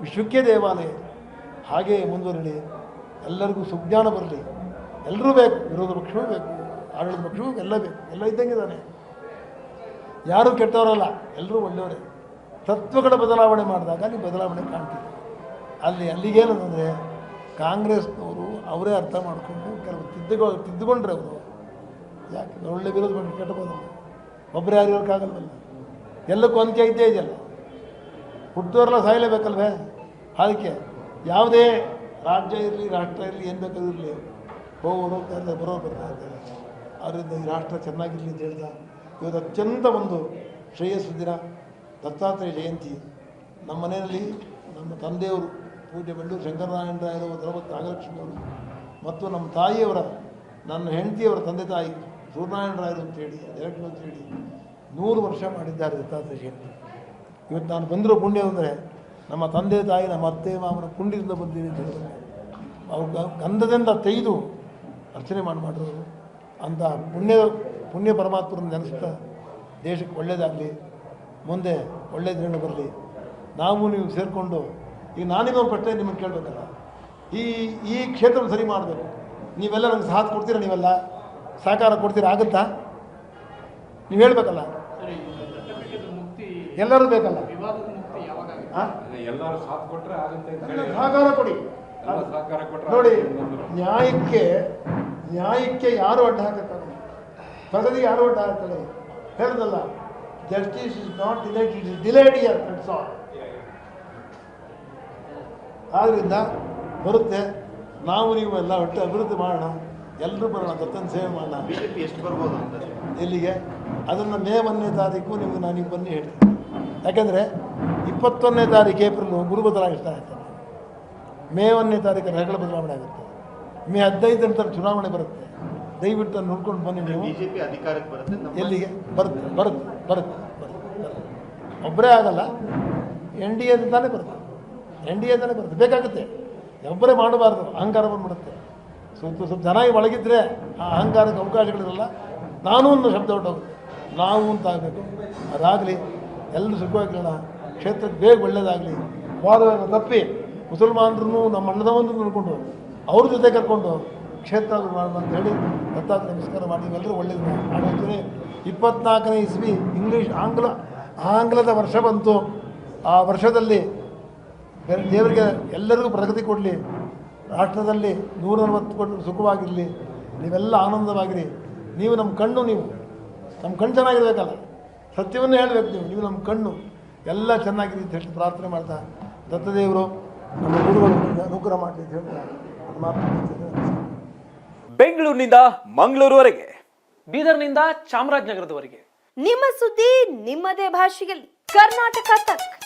ವಿಶ್ವಕ್ಕೆ ದೇವಾಲಯ. ಹಾಗೆ ಮುಂದುವರಲಿ. ಎಲ್ಲರಿಗೂ ಸುಜ್ಞಾನ ಬರಲಿ. ಎಲ್ಲರೂ ಬೇಕು, ವಿರೋಧ ಪಕ್ಷವೂ ಬೇಕು, ಆಡಳಿತ ಪಕ್ಷವೂ ಎಲ್ಲ ಬೇಕು, ಎಲ್ಲ ಇದ್ದಂಗಿದ್ದಾನೆ ಯಾರೂ ಕೆಟ್ಟವರಲ್ಲ ಎಲ್ಲರೂ ಒಳ್ಳೆಯವರೇ. ತತ್ವಗಳ ಬದಲಾವಣೆ ಮಾಡಿದಾಗ ಅಲ್ಲಿ ಬದಲಾವಣೆ ಕಾಣ್ತೀವಿ ಅಲ್ಲಿ ಅಲ್ಲಿಗೇನಂತಂದರೆ ಕಾಂಗ್ರೆಸ್ನವರು ಅವರೇ ಅರ್ಥ ಮಾಡಿಕೊಂಡು ಕೆಲವು ತಿದ್ದುಗೊ, ತಿದ್ದುಕೊಂಡ್ರೆ ಅವರು. ಯಾಕೆ? ಒಳ್ಳೆ ವಿರೋಧ ಪಕ್ಷ ಕೆಟ್ಟಬೋದಲ್ಲ ಒಬ್ಬರೇ ಯಾರು ಇರೋಕ್ಕಾಗಲ್ವಲ್ಲ. ಎಲ್ಲಕ್ಕೂ ಅಂತ್ಯ ಇದ್ದೇ ಇದೆಯಲ್ಲ. ಹುಟ್ಟುವರೆಲ್ಲ ಸಾಯಲೇಬೇಕಲ್ವೇ? ಅದಕ್ಕೆ ಯಾವುದೇ ರಾಜ್ಯ ಇರಲಿ, ರಾಷ್ಟ್ರ ಇರಲಿ, ಏನು ಬೇಕಾದ್ರೂ ಇರಲಿ. ಹೋಗೋರು ಅಂತ ಬರೋ ಬರ್ತಾ ಇರ್ತಾರೆ ಆದ್ದರಿಂದ ಈ ರಾಷ್ಟ್ರ ಚೆನ್ನಾಗಿರಲಿ ಅಂತ ಹೇಳ್ದ ಇವತ್ತು ಅತ್ಯಂತ ಒಂದು ಶ್ರೇಯಸ್ಸು ದಿನ. ದತ್ತಾತ್ರೇಯ ಜಯಂತಿ. ನಮ್ಮ ಮನೆಯಲ್ಲಿ ನಮ್ಮ ತಂದೆಯವರು ಪೂಜೆ ಬೆಳ್ಳೂರು ಶಂಕರನಾರಾಯಣ ರಾಯರು ದ್ರೌಪದಿ ನಾಗಲಕ್ಷ್ಮಿಯವರು ಮತ್ತು ನಮ್ಮ ತಾಯಿಯವರ, ನನ್ನ ಹೆಂಡತಿಯವರ ತಂದೆ ತಾಯಿ ಸೂರ್ಯನಾರಾಯಣ ರಾಯರು ಅಂತೇಳಿ ಜಯಲಕ್ಷ್ಮಿ ಅಂತೇಳಿ ನೂರು ವರ್ಷ ಮಾಡಿದ್ದಾರೆ ದತ್ತಾತ್ರೇಯ ಜಯಂತಿ. ಇವತ್ತು ನಾನು ಬಂದಿರೋ ಪುಣ್ಯ ಅಂದರೆ ನಮ್ಮ ತಂದೆ ತಾಯಿ ನಮ್ಮ ಅತ್ತೆ ಮಾವನ ಪುಣ್ಯದಿಂದ ಬಂದಿದೆ ಅಂತ ಹೇಳಿದ್ರೆ. ಅವ್ರು ಗಂಧದಿಂದ ತೆಗೆದು ಅರ್ಚನೆ ಮಾಡಿ ಮಾಡಿರೋರು ಅಂಥ ಪುಣ್ಯ ಪುಣ್ಯ ಪರಮಾತ್ಮರನ್ನು ನೆನೆಸ್ತಾ ದೇಶಕ್ಕೆ ಒಳ್ಳೆಯದಾಗಲಿ ಮುಂದೆ ಒಳ್ಳೆಯ ಬರಲಿ. ನಾವು ನೀವು ಸೇರಿಕೊಂಡು ಈಗ ನಾನಿನ್ನೊಂದು ಪ್ರಶ್ನೆ ನಿಮಗೆ ಕೇಳಬೇಕಲ್ಲ. ಈ ಈ ಕ್ಷೇತ್ರವನ್ನು ಸರಿ ಮಾಡಬೇಕು. ನೀವೆಲ್ಲ ನನಗೆ ಸಾಥ್ ಕೊಡ್ತೀರಾ ನೀವೆಲ್ಲ? ಸಹಕಾರ ಕೊಡ್ತೀರಾ? ಆಗುತ್ತಾ? ನೀವು ಹೇಳಬೇಕಲ್ಲ. ಎಲ್ಲರೂ ಬೇಕಲ್ಲ. ಎಲ್ಲರೂ ಸಾಥ್ ಕೊಟ್ರೆ ಆಗುತ್ತೆ ಸಹಕಾರ ಕೊಡಿ. ಸಹಕಾರ ನೋಡಿ ನ್ಯಾಯಕ್ಕೆ ನ್ಯಾಯಕ್ಕೆ ಯಾರು ಅಡ್ಡ ಹಾಕುತ್ತಾರೆ? ಪ್ರಗತಿಗೆ ಯಾರು ಅಡ್ಡ ಹಾಕ್ತಾರೆ? ಹೇಳ್ದಲ್ಲ justice is not delayed it is delayed year it's all ಆದ್ದರಿಂದ ಬರುತ್ತೆ ನಾವು ನೀವು ಎಲ್ಲ ಒಟ್ಟು ಅಭಿವೃದ್ಧಿ ಮಾಡೋಣ ಎಲ್ಲರೂ ಬರೋಣ ದತ್ತನ ಸೇವೆ ಮಾಡೋಣ. ಬಿಜೆಪಿ ಎಷ್ಟು ಬರ್ಬೋದು ಅಂತ. ಎಲ್ಲಿಗೆ? ಅದನ್ನು ಮೇ ಒಂದನೇ ತಾರೀಕು ನಿಮಗೆ ನಾನೀಗ ಬನ್ನಿ ಹೇಳ್ತೀನಿ. ಯಾಕೆಂದರೆ ಇಪ್ಪತ್ತೊಂದನೇ ತಾರೀಕು ಏಪ್ರಿಲ್ ಗುರು ಬದಲಾಯಿಸ್ತಾ ಇರ್ತಾರೆ ಮೇ ಒಂದನೇ ತಾರೀಕು ಹೆಗಳ ಬದಲಾವಣೆ ಆಗುತ್ತೆ. ಮೇ ಹದಿನೈದು ನಂತರ ಚುನಾವಣೆ ಬರುತ್ತೆ. ದಯವಿಟ್ಟು ಅದನ್ನ ನೋಡ್ಕೊಂಡು ಬನ್ನಿ ನೀವು. ಬಿಜೆಪಿ ಅಧಿಕಾರಕ್ಕೆ ಬರುತ್ತೆ? ನಮ್ಮ ಎಲ್ಲಿಗೆ? ಬರುತ್ತೆ ಬರುತ್ತೆ ಬರುತ್ತೆ ಬರುತ್ತೆ. ಒಬ್ಬರೇ ಆಗಲ್ಲ. ಎನ್ ಡಿ ಎದಿಂದಾನೇ ಬರುತ್ತೆ. ಎನ್ ಡಿ ಎದಾನೇ ಬರುತ್ತೆ. ಬೇಕಾಗುತ್ತೆ. ಒಬ್ಬರೇ ಮಾಡಬಾರ್ದು. ಅಹಂಕಾರ ಬಂದ್ಬಿಡುತ್ತೆ. ಸ್ವಲ್ಪ ಸ್ವಲ್ಪ ಚೆನ್ನಾಗಿ ಒಳಗಿದ್ರೆ ಆ ಅಹಂಕಾರಕ್ಕೆ ಅವಕಾಶಗಳಿರಲ್ಲ. ನಾನು ಒಂದು ಶಬ್ದ ಹೊಟ್ಟೋಗುತ್ತೆ ನಾವು ಅಂತ ಆಗಬೇಕು. ಅದಾಗಲಿ ಎಲ್ಲರೂ ಸುಖವಾಗಿರೋಣ ಕ್ಷೇತ್ರಕ್ಕೆ ಬೇಗ ಒಳ್ಳೇದಾಗಲಿ. ವಾದವನ್ನು ತಪ್ಪಿ ಮುಸಲ್ಮಾನರನ್ನು ನಮ್ಮ ಅಣ್ಣದವನ್ನು ನೋಡಿಕೊಂಡು ಅವ್ರ ಜೊತೆ ಕರ್ಕೊಂಡು ಕ್ಷೇತ್ರ ಅಂತ ಹೇಳಿ ದತ್ತಾತ್ರ ನಮಸ್ಕಾರ ಮಾಡಿ ಎಲ್ಲರೂ ಒಳ್ಳೇದು ಮಾಡಿ ಇಪ್ಪತ್ನಾಲ್ಕನೇ ಇಸ್ವಿ ಇಂಗ್ಲೀಷ್ ಆಂಗ್ಲ ಆಂಗ್ಲದ ವರ್ಷ ಬಂತು. ಆ ವರ್ಷದಲ್ಲಿ ದೇವರಿಗೆ ಎಲ್ಲರಿಗೂ ಪ್ರಗತಿ ಕೊಡಲಿ. ರಾಷ್ಟ್ರದಲ್ಲಿ ನೂರ ನಲವತ್ತು ಕೋಟಿ ಸುಖವಾಗಿರಲಿ. ನೀವೆಲ್ಲ ಆನಂದವಾಗಿರಿ. ನೀವು ನಮ್ಮ ಕಣ್ಣು ನೀವು. ನಮ್ಮ ಕಣ್ಣು ಚೆನ್ನಾಗಿರ್ಬೇಕಲ್ಲ. ಸತ್ಯವನ್ನು ಹೇಳಬೇಕು ನೀವು. ನೀವು ನಮ್ಮ ಕಣ್ಣು. ಎಲ್ಲ ಚೆನ್ನಾಗಿದೆ ಅಂತ ಹೇಳಿ ಪ್ರಾರ್ಥನೆ ಮಾಡ್ತಾ ದತ್ತದೇವರು ನಮ್ಮ ಗುರುಗಳು ಅನುಗ್ರಹ ಮಾಡಿ ಅಂತ. ಬೆಂಗಳೂರಿನಿಂದ ಮಂಗಳೂರುವರೆಗೆ ಬೀದರ್ನಿಂದ ಚಾಮರಾಜನಗರದವರೆಗೆ. ನಿಮ್ಮ ಸುದ್ದಿ ನಿಮ್ಮದೇ ಭಾಷೆಯಲ್ಲಿ. ಕರ್ನಾಟಕ ತಕ್.